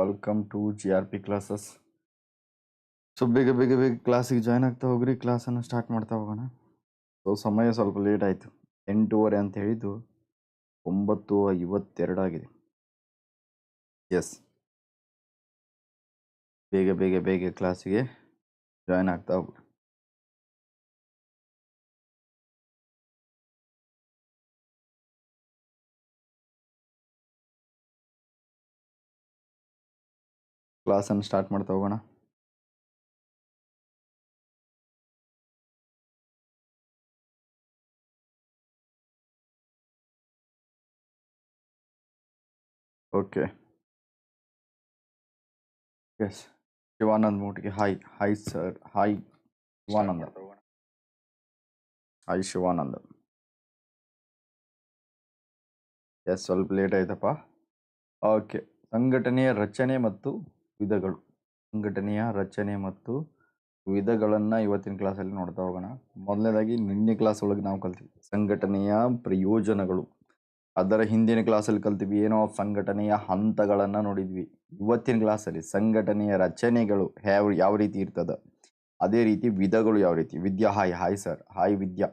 Welcome to G R P classes so ಬೇಗ ಬೇಗ ಬೇಗ ಕ್ಲಾಸಿಗೆ ಜಾಯ್ನ್ ಆಗ್ತಾ ಹೋಗ್ರಿ ಕ್ಲಾಸನ್ನು ಸ್ಟಾರ್ಟ್ ಮಾಡ್ತಾ ಹೋಗೋಣ. ಸೊ ಸಮಯ ಸ್ವಲ್ಪ ಲೇಟ್ ಆಯಿತು. ಎಂಟೂವರೆ ಅಂತ ಹೇಳಿದ್ದು ಒಂಬತ್ತು ಐವತ್ತೆರಡಾಗಿದೆ ಎಸ್ ಬೇಗ ಬೇಗ ಬೇಗ ಕ್ಲಾಸಿಗೆ ಜಾಯ್ನ್ ಆಗ್ತಾ ಹೋಗ್ರಿ. ಕ್ಲಾಸನ್ನು ಸ್ಟಾರ್ಟ್ ಮಾಡ್ತಾ ಹೋಗೋಣ. Okay. Yes Shivanand Mutige hi hi sir hi Shivananda. Hi Shivananda. Yes ಸ್ವಲ್ಪ ಲೇಟ್ ಆಯ್ತಪ್ಪ. ಓಕೆ ಸಂಘಟನೆಯ ರಚನೆ ಮತ್ತು ವಿಧಗಳು, ಸಂಘಟನೆಯ ರಚನೆ ಮತ್ತು ವಿಧಗಳನ್ನು ಇವತ್ತಿನ ಕ್ಲಾಸಲ್ಲಿ ನೋಡ್ತಾ ಹೋಗೋಣ. ಮೊದಲನೇದಾಗಿ ನಿನ್ನೆ ಕ್ಲಾಸ್ ಒಳಗೆ ನಾವು ಕಲ್ತೀವಿ ಸಂಘಟನೆಯ ಪ್ರಯೋಜನಗಳು. ಅದರ ಹಿಂದಿನ ಕ್ಲಾಸಲ್ಲಿ ಕಲ್ತೀವಿ ಏನೋ ಸಂಘಟನೆಯ ಹಂತಗಳನ್ನು ನೋಡಿದ್ವಿ. ಇವತ್ತಿನ ಕ್ಲಾಸಲ್ಲಿ ಸಂಘಟನೆಯ ರಚನೆಗಳು ಯಾವ ಯಾವ ರೀತಿ ಇರ್ತದೆ? ಅದೇ ರೀತಿ ವಿಧಗಳು ಯಾವ ರೀತಿ? Vidya, hi hi sir, hi Vidya.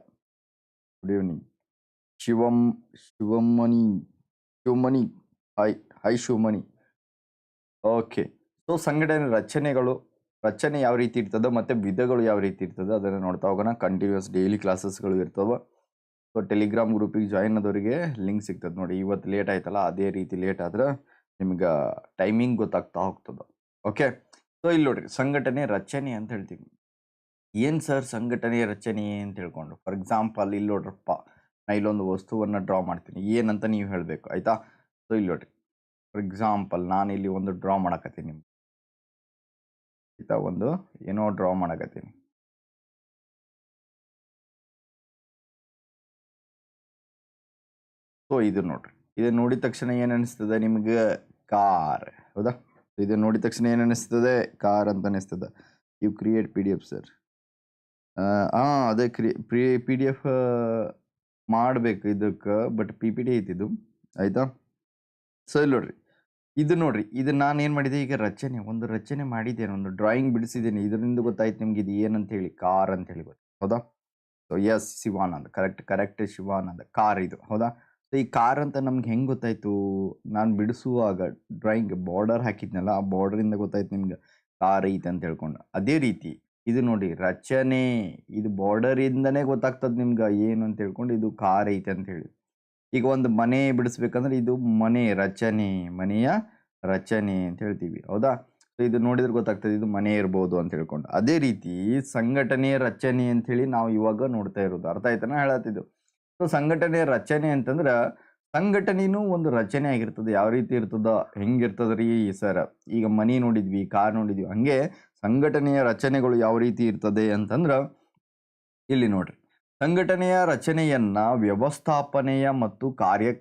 Good evening Shivam, Shivamani Shivamani, hi hi Shivamani. Okay so, ಸಂಘಟನೆ ರಚನೆಗಳು, ರಚನೆ ಯಾವ ರೀತಿ ಇರ್ತದೋ, ಮತ್ತು ವಿಧಗಳು ಯಾವ ರೀತಿ ಇರ್ತದೋ, ಅದನ್ನು ನೋಡ್ತಾ ಹೋಗೋಣ. ಕಂಟಿನ್ಯೂಸ್ ಡೈಲಿ ಕ್ಲಾಸಸ್ಗಳು ಇರ್ತವೆ. ಸೊ ಟೆಲಿಗ್ರಾಮ್ ಗ್ರೂಪಿಗೆ ಜಾಯಿನ್ ಆದವರಿಗೆ ಲಿಂಕ್ ಸಿಗ್ತದೆ ನೋಡಿ. ಇವತ್ತು ಲೇಟ್ ಆಯ್ತಲ್ಲ, ಅದೇ ರೀತಿ ಲೇಟ್ ಆದ್ರೆ ನಿಮ್ಗೆ ಟೈಮಿಂಗ್ ಗೊತ್ತಾಗ್ತಾ ಹೋಗ್ತದೆ. ಓಕೆ ಸೊ ಇಲ್ಲಿ ನೋಡ್ರಿ, ಸಂಘಟನೆ ರಚನೆ ಅಂತ ಹೇಳ್ತೀವಿ. ಏನು ಸರ್ ಸಂಘಟನೆ ರಚನೆ ಅಂತ ಹೇಳ್ಕೊಂಡು? ಫಾರ್ ಎಕ್ಸಾಂಪಲ್ ಇಲ್ಲಿ ನೋಡ್ರಪ್ಪ ನಾ ಇಲ್ಲೊಂದು ವಸ್ತುವನ್ನು ಡ್ರಾ ಮಾಡ್ತೀನಿ. ಏನಂತ ನೀವು ಹೇಳಬೇಕು, ಆಯಿತಾ? ಸೊ ಇಲ್ಲಿ ನೋಡ್ರಿ. ಫಾರ್ ಎಕ್ಸಾಂಪಲ್ ನಾನು ಇಲ್ಲಿ ಒಂದು ಡ್ರಾ ಮಾಡಕತ್ತೀನಿ ನಿಮ್ಗೆ ಒಂದು ಏನೋ ಡ್ರಾ ಮಾಡಕತ್ತೀನಿ. ಸೊ ಇದು ನೋಡ್ರಿ. ಇದು ನೋಡಿದ ತಕ್ಷಣ ಏನು ಅನಿಸ್ತದೆ ನಿಮ್ಗೆ? ಕಾರ್ ಹೌದಾ? ಇದು ನೋಡಿದ ತಕ್ಷಣ ಏನು ಅನಿಸ್ತದೆ? ಕಾರ್ ಅಂತ ಅನಿಸ್ತದೆ. You create P D F sir ಹಾಂ ಅದೇ ಕ್ರಿ ಪಿ ಡಿ ಎಫ್ ಮಾಡಬೇಕು ಇದಕ್ಕೆ ಬಟ್ ಪಿ ಪಿ ಡಿ ಐತಿದು ಆಯಿತಾ? ಸೊ ಇಲ್ಲಿ ನೋಡ್ರಿ. ಇದು ನೋಡ್ರಿ, ಇದು ನಾನು ಏನು ಮಾಡಿದೆ, ಈಗ ರಚನೆ, ಒಂದು ರಚನೆ ಮಾಡಿದ್ದೇನೆ, ಒಂದು ಡ್ರಾಯಿಂಗ್ ಬಿಡಿಸಿದ್ದೇನೆ. ಇದರಿಂದ ಗೊತ್ತಾಯ್ತು ನಿಮ್ಗೆ ಇದು ಏನಂತ ಹೇಳಿ ಕಾರ್ ಅಂತ ಹೇಳಿ ಗೊತ್ತು, ಹೌದಾ? So yes Shivanand correct correct Shivanand car ಇದು, ಹೌದಾ? ಸೊ ಈ ಕಾರ್ ಅಂತ ನಮ್ಗೆ ಹೆಂಗೆ ಗೊತ್ತಾಯ್ತು? ನಾನು ಬಿಡಿಸುವಾಗ ಡ್ರಾಯಿಂಗ್ ಬಾರ್ಡರ್ ಹಾಕಿದ್ನಲ್ಲ, ಆ ಬಾರ್ಡರಿಂದ ಗೊತ್ತಾಯ್ತು ನಿಮ್ಗೆ ಕಾರ್ ಐತೆ ಅಂತ ಹೇಳ್ಕೊಂಡು. ಅದೇ ರೀತಿ, ಇದು ನೋಡಿ, ರಚನೆ, ಇದು ಬಾರ್ಡರ್ ಇಂದನೇ ಗೊತ್ತಾಗ್ತದೆ ನಿಮ್ಗೆ, ಏನು ಅಂತ ಹೇಳ್ಕೊಂಡು ಇದು ಕಾರ್ ಐತೆ ಅಂತ ಹೇಳಿ. ಈಗ ಒಂದು ಮನೆ ಬಿಡಿಸ್ಬೇಕಂದ್ರೆ ಇದು ಮನೆ ರಚನೆ, ಮನೆಯ ರಚನೆ ಅಂತ ಹೇಳ್ತೀವಿ. ಹೌದಾ? ಸೊ ಇದು ನೋಡಿದ್ರೆ ಗೊತ್ತಾಗ್ತದೆ ಇದು ಮನೆ ಇರ್ಬೋದು ಅಂತ ಹೇಳ್ಕೊಂಡು. ಅದೇ ರೀತಿ ಸಂಘಟನೆ ರಚನೆ ಅಂತ ಹೇಳಿ ನಾವು ಇವಾಗ ನೋಡ್ತಾ ಇರೋದು. ಅರ್ಥ ಆಯ್ತಾನ? ಹೇಳತ್ತಿದ್ದು. ಸೊ ಸಂಘಟನೆ ರಚನೆ ಅಂತಂದ್ರೆ ಸಂಘಟನೆಯೂ ಒಂದು ರಚನೆ ಆಗಿರ್ತದೆ. ಯಾವ ರೀತಿ ಇರ್ತದ ಹೆಂಗಿರ್ತದ ರೀ ಸರ್. ಈಗ ಮನೆ ನೋಡಿದ್ವಿ, ಕಾರ್ ನೋಡಿದ್ವಿ. ಹಂಗೆ ಸಂಘಟನೆಯ ರಚನೆಗಳು ಯಾವ ರೀತಿ ಇರ್ತದೆ ಅಂತಂದ್ರೆ ಇಲ್ಲಿ ನೋಡ್ರಿ. ಸಂಘಟನೆಯ ರಚನೆಯನ್ನ ವ್ಯವಸ್ಥಾಪನೆಯ ಮತ್ತು ಕಾರ್ಯ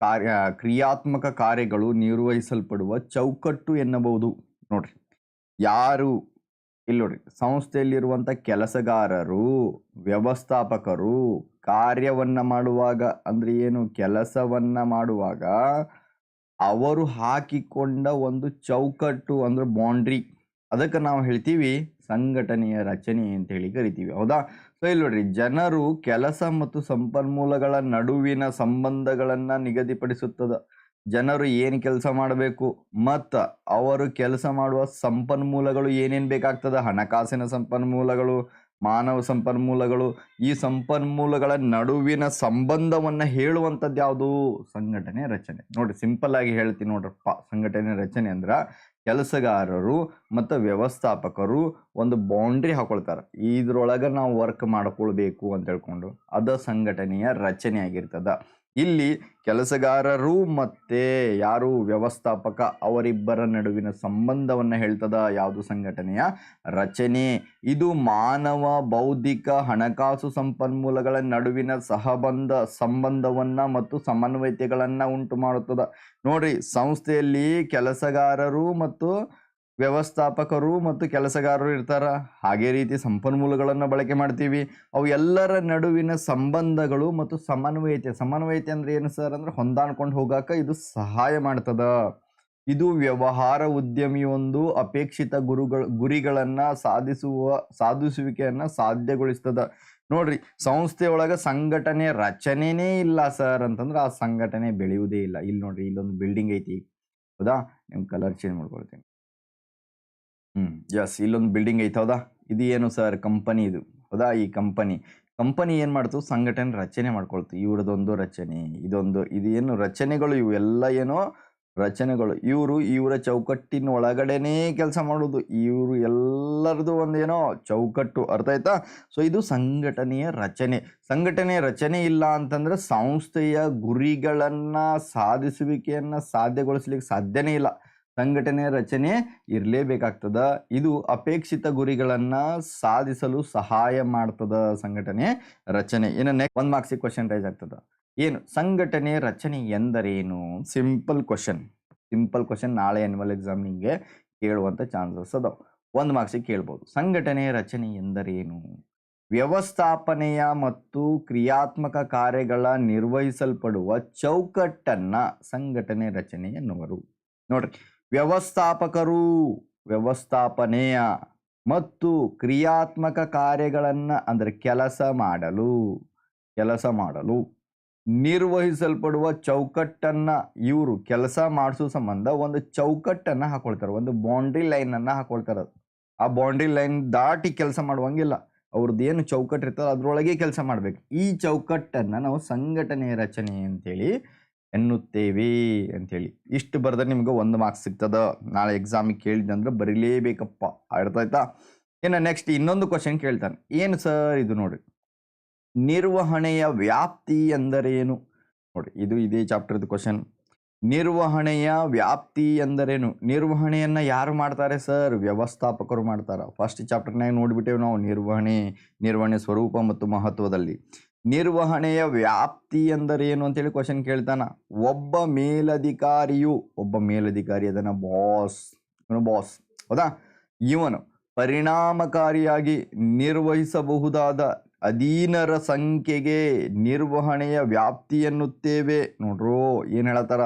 ಕಾರ್ಯ, ಕ್ರಿಯಾತ್ಮಕ ಕಾರ್ಯಗಳು ನಿರ್ವಹಿಸಲ್ಪಡುವ ಚೌಕಟ್ಟು ಎನ್ನಬಹುದು. ನೋಡ್ರಿ. ಯಾರು ಇಲ್ಲಿ ನೋಡ್ರಿ. ಸಂಸ್ಥೆಯಲ್ಲಿರುವಂಥ ಕೆಲಸಗಾರರು, ವ್ಯವಸ್ಥಾಪಕರು ಕಾರ್ಯವನ್ನ ಮಾಡುವಾಗ, ಅಂದ್ರೆ ಏನು? ಕೆಲಸವನ್ನ ಮಾಡುವಾಗ ಅವರು ಹಾಕಿಕೊಂಡ ಒಂದು ಚೌಕಟ್ಟು, ಅಂದ್ರೆ ಬೌಂಡ್ರಿ ಅದಕ್ಕೆ ನಾವು ಹೇಳ್ತೀವಿ ಸಂಘಟನೆಯ ರಚನೆ ಅಂತ ಹೇಳಿ ಕರಿತೀವಿ. ಹೌದಾ? ಸೊ ಇಲ್ಲಿ ನೋಡ್ರಿ, ಜನರು ಕೆಲಸ ಮತ್ತು ಸಂಪನ್ಮೂಲಗಳ ನಡುವಿನ ಸಂಬಂಧಗಳನ್ನು ನಿಗದಿಪಡಿಸುತ್ತದೆ. ಜನರು ಏನು ಕೆಲಸ ಮಾಡಬೇಕು? ಮತ್ತು ಅವರು ಕೆಲಸ ಮಾಡುವ ಸಂಪನ್ಮೂಲಗಳು ಏನೇನು ಬೇಕಾಗ್ತದೆ? ಹಣಕಾಸಿನ ಸಂಪನ್ಮೂಲಗಳು, ಮಾನವ ಸಂಪನ್ಮೂಲಗಳು, ಈ ಸಂಪನ್ಮೂಲಗಳ ನಡುವಿನ ಸಂಬಂಧವನ್ನು ಹೇಳುವಂಥದ್ದು ಯಾವುದು? ಸಂಘಟನೆ ರಚನೆ. ನೋಡ್ರಿ ಸಿಂಪಲ್ ಆಗಿ ಹೇಳ್ತೀನಿ ನೋಡ್ರಪ್ಪ. ಸಂಘಟನೆ ರಚನೆ ಅಂದ್ರೆ ಕೆಲಸಗಾರರು ಮತ್ತು ವ್ಯವಸ್ಥಾಪಕರು ಒಂದು ಬೌಂಡ್ರಿ ಹಾಕೊಳ್ತಾರೆ. ಇದ್ರೊಳಗೆ ನಾವು ವರ್ಕ್ ಮಾಡ್ಕೊಳ್ಬೇಕು ಅಂತ ಹೇಳ್ಕೊಂಡು, ಅದ ಸಂಘಟನೆಯ ರಚನೆ ಆಗಿರ್ತದ. ಇಲ್ಲಿ ಕೆಲಸಗಾರರು ಮತ್ತೆ ಯಾರು ವ್ಯವಸ್ಥಾಪಕ ಅವರಿಬ್ಬರ ನಡುವಿನ ಸಂಬಂಧವನ್ನು ಹೇಳ್ತದ? ಯಾವುದು ಸಂಘಟನೆಯ ರಚನೆ? ಇದು ಮಾನವ, ಬೌದ್ಧಿಕ, ಹಣಕಾಸು ಸಂಪನ್ಮೂಲಗಳ ನಡುವಿನ ಸಹಬಂಧ, ಸಂಬಂಧವನ್ನು ಮತ್ತು ಸಮನ್ವಯತೆಗಳನ್ನು ಉಂಟು ಮಾಡುತ್ತದೆ ನೋಡ್ರಿ, ಸಂಸ್ಥೆಯಲ್ಲಿ ಕೆಲಸಗಾರರು ಮತ್ತು ವ್ಯವಸ್ಥಾಪಕರು ಮತ್ತು ಕೆಲಸಗಾರರು ಇರ್ತಾರೆ. ಹಾಗೆ ರೀತಿ ಸಂಪನ್ಮೂಲಗಳನ್ನು ಬಳಕೆ ಮಾಡ್ತೀವಿ. ಅವು ಎಲ್ಲರ ನಡುವಿನ ಸಂಬಂಧಗಳು ಮತ್ತು ಸಮನ್ವಯತೆ. ಸಮನ್ವಯತೆ ಅಂದ್ರೆ ಏನು ಸರ್ ಅಂದ್ರೆ ಹೊಂದಾಣ್ಕೊಂಡು ಹೋಗಾಕ ಇದು ಸಹಾಯ ಮಾಡ್ತದ. ಇದು ವ್ಯವಹಾರ ಉದ್ಯಮಿಯೊಂದು ಅಪೇಕ್ಷಿತ ಗುರುಗಳ, ಗುರಿಗಳನ್ನು ಸಾಧಿಸುವ, ಸಾಧಿಸುವಿಕೆಯನ್ನ ಸಾಧ್ಯಗೊಳಿಸ್ತದ. ನೋಡ್ರಿ ಸಂಸ್ಥೆಯೊಳಗೆ ಸಂಘಟನೆ ರಚನೆನೇ ಇಲ್ಲ ಸರ್ ಅಂತಂದ್ರೆ ಆ ಸಂಘಟನೆ ಬೆಳೆಯುವುದೇ ಇಲ್ಲ. ಇಲ್ಲಿ ನೋಡ್ರಿ, ಇಲ್ಲೊಂದು ಬಿಲ್ಡಿಂಗ್ ಐತಿ. ಹೌದಾ? ನಿಮ್ಮ ಕಲರ್ ಚೇಂಜ್ ಮಾಡ್ಕೊಳ್ತೀನಿ. ಹ್ಮ್. ಎಸ್ ಇಲ್ಲೊಂದು ಬಿಲ್ಡಿಂಗ್ ಐತೆ, ಹೌದಾ? ಇದು ಏನು ಸರ್ ಕಂಪನಿ ಇದು? ಹೌದಾ ಈ ಕಂಪನಿ ಕಂಪನಿ ಏನು ಮಾಡ್ತು? ಸಂಘಟನೆ ರಚನೆ ಮಾಡ್ಕೊಳ್ತು. ಇವ್ರದೊಂದು ರಚನೆ, ಇದೊಂದು, ಇದು ಏನು ರಚನೆಗಳು? ಇವು ಎಲ್ಲ ಏನೋ ರಚನೆಗಳು? ಇವರು ಇವರ ಚೌಕಟ್ಟಿನ ಒಳಗಡೆನೇ ಕೆಲಸ ಮಾಡೋದು. ಇವರು ಎಲ್ಲರದು ಒಂದೇನೋ ಚೌಕಟ್ಟು, ಅರ್ಥ ಆಯ್ತಾ? ಸೊ ಇದು ಸಂಘಟನೆಯ ರಚನೆ. ಸಂಘಟನೆಯ ರಚನೆ ಇಲ್ಲ ಅಂತಂದ್ರೆ ಸಂಸ್ಥೆಯ ಗುರಿಗಳನ್ನು ಸಾಧಿಸುವಿಕೆಯನ್ನು ಸಾಧ್ಯಗೊಳಿಸ್ಲಿಕ್ಕೆ ಸಾಧ್ಯನೇ ಇಲ್ಲ. ಸಂಘಟನೆಯ ರಚನೆ ಇರಲೇಬೇಕಾಗ್ತದ. ಇದು ಅಪೇಕ್ಷಿತ ಗುರಿಗಳನ್ನು ಸಾಧಿಸಲು ಸಹಾಯ ಮಾಡ್ತದ ಸಂಘಟನೆ ರಚನೆ. ಇನ್ನು ನೆಕ್ಸ್ಟ್ ಒಂದ್ ಮಾರ್ಕ್ಸಿಗೆ ಕ್ವಶನ್ ರೈಸ್ ಆಗ್ತದ. ಏನು? ಸಂಘಟನೆ ರಚನೆ ಎಂದರೇನು? ಸಿಂಪಲ್ ಕ್ವಶನ್ ಸಿಂಪಲ್ ಕ್ವಶನ್ ನಾಳೆ ಆನ್ಯುವಲ್ ಎಕ್ಸಾಮ್ ನಿಮಗೆ ಕೇಳುವಂತ ಚಾನ್ಸಸ್ ಅದಾವ. ಒಂದು ಮಾರ್ಕ್ಸಿಗೆ ಕೇಳ್ಬೋದು. ಸಂಘಟನೆ ರಚನೆ ಎಂದರೇನು? ವ್ಯವಸ್ಥಾಪನೆಯ ಮತ್ತು ಕ್ರಿಯಾತ್ಮಕ ಕಾರ್ಯಗಳ ನಿರ್ವಹಿಸಲ್ಪಡುವ ಚೌಕಟ್ಟನ್ನ ಸಂಘಟನೆ ರಚನೆ ಎನ್ನುವರು. ನೋಡ್ರಿ. ವ್ಯವಸ್ಥಾಪಕರು, ವ್ಯವಸ್ಥಾಪನೆಯ ಮತ್ತು ಕ್ರಿಯಾತ್ಮಕ ಕಾರ್ಯಗಳನ್ನು ಅಂದರೆ ಕೆಲಸ ಮಾಡಲು ಕೆಲಸ ಮಾಡಲು ನಿರ್ವಹಿಸಲ್ಪಡುವ ಚೌಕಟ್ಟನ್ನ ಇವರು ಕೆಲಸ ಮಾಡಿಸೋ ಸಂಬಂಧ ಒಂದು ಚೌಕಟ್ಟನ್ನು ಹಾಕೊಳ್ತಾರೆ. ಒಂದು ಬೌಂಡ್ರಿ ಲೈನ್ ಅನ್ನ ಹಾಕೊಳ್ತಾರೆ ಆ ಬೌಂಡ್ರಿ ಲೈನ್ ದಾಟಿ ಕೆಲಸ ಮಾಡುವಂಗಿಲ್ಲ. ಅವ್ರದ್ದು ಏನು ಚೌಕಟ್ಟು ಅದರೊಳಗೆ ಕೆಲಸ ಮಾಡ್ಬೇಕು. ಈ ಚೌಕಟ್ಟನ್ನ ನಾವು ಸಂಘಟನೆಯ ರಚನೆ ಅಂತೇಳಿ ಎನ್ನುತ್ತೇವೆ ಅಂಥೇಳಿ. ಇಷ್ಟು ಬರೆದ್ರೆ ನಿಮ್ಗೆ ಒಂದು ಮಾರ್ಕ್ಸ್ ಸಿಗ್ತದ. ನಾಳೆ ಎಕ್ಸಾಮಿಗೆ ಕೇಳಿದಂದ್ರೆ ಬರೀಲೇಬೇಕಪ್ಪ. ಆಯ್ತಾ? ಇನ್ನು ನೆಕ್ಸ್ಟ್ ಇನ್ನೊಂದು ಕ್ವಶನ್ ಕೇಳ್ತಾನೆ. ಏನು ಸರ್ ಇದು ನೋಡಿ ನಿರ್ವಹಣೆಯ ವ್ಯಾಪ್ತಿ ಎಂದರೇನು? ನೋಡಿ ಇದು ಇದೇ ಚಾಪ್ಟರ್ದು ಕ್ವಶನ್ ನಿರ್ವಹಣೆಯ ವ್ಯಾಪ್ತಿ ಎಂದರೇನು? ನಿರ್ವಹಣೆಯನ್ನು ಯಾರು ಮಾಡ್ತಾರೆ ಸರ್ ವ್ಯವಸ್ಥಾಪಕರು ಮಾಡ್ತಾರ. ಫಸ್ಟ್ ಚಾಪ್ಟರ್ನಾಗ ನೋಡ್ಬಿಟ್ಟೇವೆ ನಾವು ನಿರ್ವಹಣೆ ನಿರ್ವಹಣೆ ಸ್ವರೂಪ ಮತ್ತು ಮಹತ್ವದಲ್ಲಿ. ನಿರ್ವಹಣೆಯ ವ್ಯಾಪ್ತಿ ಎಂದರೇನು ಅಂತೇಳಿ ಕ್ವಶನ್ ಕೇಳ್ತಾನ. ಒಬ್ಬ ಮೇಲಧಿಕಾರಿಯು, ಒಬ್ಬ ಮೇಲಧಿಕಾರಿ ಅದನ್ನ ಬಾಸ್ ಬಾಸ್ ಹೌದಾ? ಇವನು ಪರಿಣಾಮಕಾರಿಯಾಗಿ ನಿರ್ವಹಿಸಬಹುದಾದ ಅಧೀನರ ಸಂಖ್ಯೆಗೆ ನಿರ್ವಹಣೆಯ ವ್ಯಾಪ್ತಿ ಎನ್ನುತ್ತೇವೆ. ನೋಡ್ರೋ ಏನು ಹೇಳತ್ತಾರ?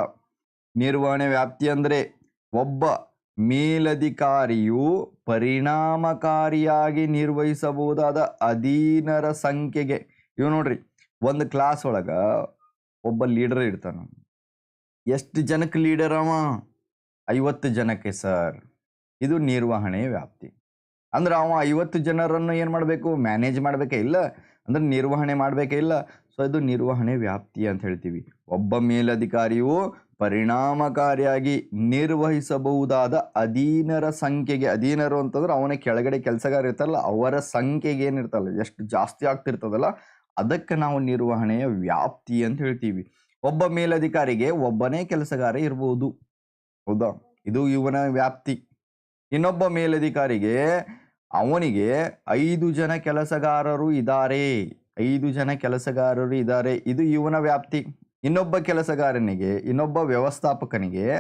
ನಿರ್ವಹಣೆ ವ್ಯಾಪ್ತಿ ಅಂದ್ರೆ ಒಬ್ಬ ಮೇಲಧಿಕಾರಿಯು ಪರಿಣಾಮಕಾರಿಯಾಗಿ ನಿರ್ವಹಿಸಬಹುದಾದ ಅಧೀನರ ಸಂಖ್ಯೆಗೆ ಇವ್ ನೋಡ್ರಿ, ಒಂದು ಕ್ಲಾಸ್ ಒಳಗ ಒಬ್ಬ ಲೀಡರ್ ಇರ್ತಾನ. ಎಷ್ಟು ಜನಕ್ಕೆ ಲೀಡರ್ ಅವ? ಐವತ್ತು ಜನಕ್ಕೆ ಸರ್ ಇದು ನಿರ್ವಹಣೆ ವ್ಯಾಪ್ತಿ. ಅಂದ್ರೆ ಅವ ಐವತ್ತು ಜನರನ್ನು ಏನು ಮಾಡಬೇಕು? ಮ್ಯಾನೇಜ್ ಮಾಡಬೇಕೇ ಇಲ್ಲ. ಅಂದ್ರೆ ನಿರ್ವಹಣೆ ಮಾಡಬೇಕೇ ಇಲ್ಲ. ಸೊ ಇದು ನಿರ್ವಹಣೆ ವ್ಯಾಪ್ತಿ ಅಂತ ಹೇಳ್ತೀವಿ. ಒಬ್ಬ ಮೇಲಧಿಕಾರಿಯು ಪರಿಣಾಮಕಾರಿಯಾಗಿ ನಿರ್ವಹಿಸಬಹುದಾದ ಅಧೀನರ ಸಂಖ್ಯೆಗೆ, ಅಧೀನರು ಅಂತಂದ್ರೆ ಅವನ ಕೆಳಗಡೆ ಕೆಲಸಗಾರ ಇರ್ತಾರಲ್ಲ, ಅವರ ಸಂಖ್ಯೆಗೆ ಏನಿರ್ತಲ್ಲ ಎಷ್ಟು ಜಾಸ್ತಿ ಆಗ್ತಿರ್ತದಲ್ಲ ಅದಕ್ಕೆ ನಾವು ನಿರ್ವಹಣೆಯ ವ್ಯಾಪ್ತಿ ಅಂತ ಹೇಳ್ತೀವಿ. ಒಬ್ಬ ಮೇಲಧಿಕಾರಿಗೆ ಒಬ್ಬನೇ ಕೆಲಸಗಾರ ಇರ್ಬೋದು. ಹೌದಾ? ಇದು ಇವನ ವ್ಯಾಪ್ತಿ. ಇನ್ನೊಬ್ಬ ಮೇಲಧಿಕಾರಿಗೆ ಅವನಿಗೆ ಐದು ಜನ ಕೆಲಸಗಾರರು ಇದ್ದಾರೆ ಐದು ಜನ ಕೆಲಸಗಾರರು ಇದ್ದಾರೆ ಇದು ಇವನ ವ್ಯಾಪ್ತಿ. ಇನ್ನೊಬ್ಬ ಕೆಲಸಗಾರನಿಗೆ, ಇನ್ನೊಬ್ಬ ವ್ಯವಸ್ಥಾಪಕನಿಗೆ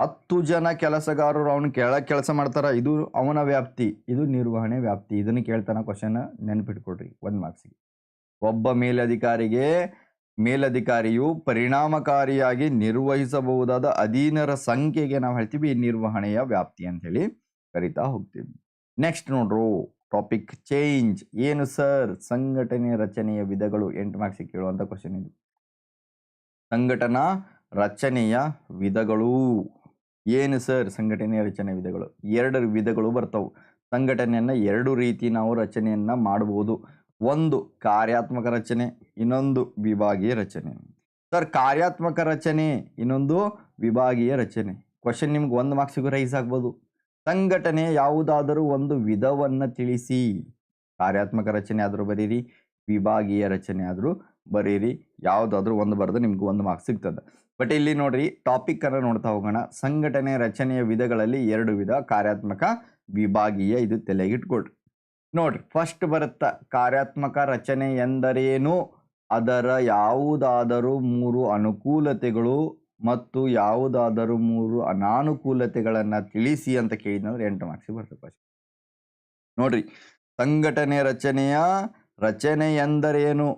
ಹತ್ತು ಜನ ಕೆಲಸಗಾರರು ಅವನು ಕೆಳ ಕೆಲಸ ಮಾಡ್ತಾರ. ಇದು ಅವನ ವ್ಯಾಪ್ತಿ. ಇದು ನಿರ್ವಹಣೆ ವ್ಯಾಪ್ತಿ. ಇದನ್ನು ಕೇಳ್ತಾನೆ ಕ್ವಶನ್ ನೆನಪಿಟ್ಕೊಡ್ರಿ ಒಂದು ಮಾರ್ಕ್ಸಿಗೆ ಒಬ್ಬ ಮೇಲಧಿಕಾರಿಗೆ, ಮೇಲಧಿಕಾರಿಯು ಪರಿಣಾಮಕಾರಿಯಾಗಿ ನಿರ್ವಹಿಸಬಹುದಾದ ಅಧೀನರ ಸಂಖ್ಯೆಗೆ ನಾವು ಹೇಳ್ತೀವಿ ನಿರ್ವಹಣೆಯ ವ್ಯಾಪ್ತಿ ಅಂತ ಹೇಳಿ ಕರಿತಾ ಹೋಗ್ತೀವಿ. ನೆಕ್ಸ್ಟ್ ನೋಡ್ರು ಟಾಪಿಕ್ ಚೇಂಜ್ ಏನು ಸರ್ ಸಂಘಟನೆ ರಚನೆಯ ವಿಧಗಳು ಎಂಟು ಮಾರ್ಕ್ಸ್ ಕೇಳುವಂತ ಕ್ವಶನ್ ಇದು. ಸಂಘಟನಾ ರಚನೆಯ ವಿಧಗಳು. ಏನು ಸರ್ ಸಂಘಟನೆಯ ರಚನೆ ವಿಧಗಳು. ಎರಡು ವಿಧಗಳು ಬರ್ತಾವು. ಸಂಘಟನೆಯನ್ನ ಎರಡು ರೀತಿ ನಾವು ರಚನೆಯನ್ನ ಮಾಡಬಹುದು ಒಂದು ಕಾರ್ಯಾತ್ಮಕ ರಚನೆ, ಇನ್ನೊಂದು ವಿಭಾಗೀಯ ರಚನೆ. ಸರ್, ಕಾರ್ಯಾತ್ಮಕ ರಚನೆ, ಇನ್ನೊಂದು ವಿಭಾಗೀಯ ರಚನೆ. ಕ್ವಶನ್ ನಿಮ್ಗೆ ಒಂದು ಮಾರ್ಕ್ಸಿಗೂ ರೈಸ್ ಆಗ್ಬೋದು. ಸಂಘಟನೆ ಯಾವುದಾದರೂ ಒಂದು ವಿಧವನ್ನು ತಿಳಿಸಿ. ಕಾರ್ಯಾತ್ಮಕ ರಚನೆ ಆದರೂ ಬರೀರಿ, ವಿಭಾಗೀಯ ರಚನೆ ಆದರೂ ಬರೀರಿ. ಯಾವುದಾದ್ರೂ ಒಂದು ಬರೆದು ನಿಮ್ಗೆ ಒಂದು ಮಾರ್ಕ್ಸ್ ಸಿಗ್ತದೆ. ಬಟ್ ಇಲ್ಲಿ ನೋಡ್ರಿ ಟಾಪಿಕ್ ಅನ್ನ ನೋಡ್ತಾ ಹೋಗೋಣ. ಸಂಘಟನೆ ರಚನೆಯ ವಿಧಗಳಲ್ಲಿ ಎರಡು ವಿಧ, ಕಾರ್ಯಾತ್ಮಕ, ವಿಭಾಗೀಯ ಇದು ತಲೆಗಿಟ್ಕೊಳ್ರಿ ನೋಡ್ರಿ ಫಸ್ಟ್ ಬರುತ್ತ ಕಾರ್ಯಾತ್ಮಕ ರಚನೆ ಎಂದರೇನು? ಅದರ ಯಾವುದಾದರೂ ಮೂರು ಅನುಕೂಲತೆಗಳು ಮತ್ತು ಯಾವುದಾದರೂ ಮೂರು ಅನಾನುಕೂಲತೆಗಳನ್ನು ತಿಳಿಸಿ ಅಂತ ಕೇಳಿದ್ರೆ ಎಂಟು ಮಾರ್ಕ್ಸಿಗೆ ಬರ್ತದೆ ಕ್ವಶನ್ ನೋಡ್ರಿ, ಸಂಘಟನೆ ರಚನೆಯ ರಚನೆ ಎಂದರೇನು?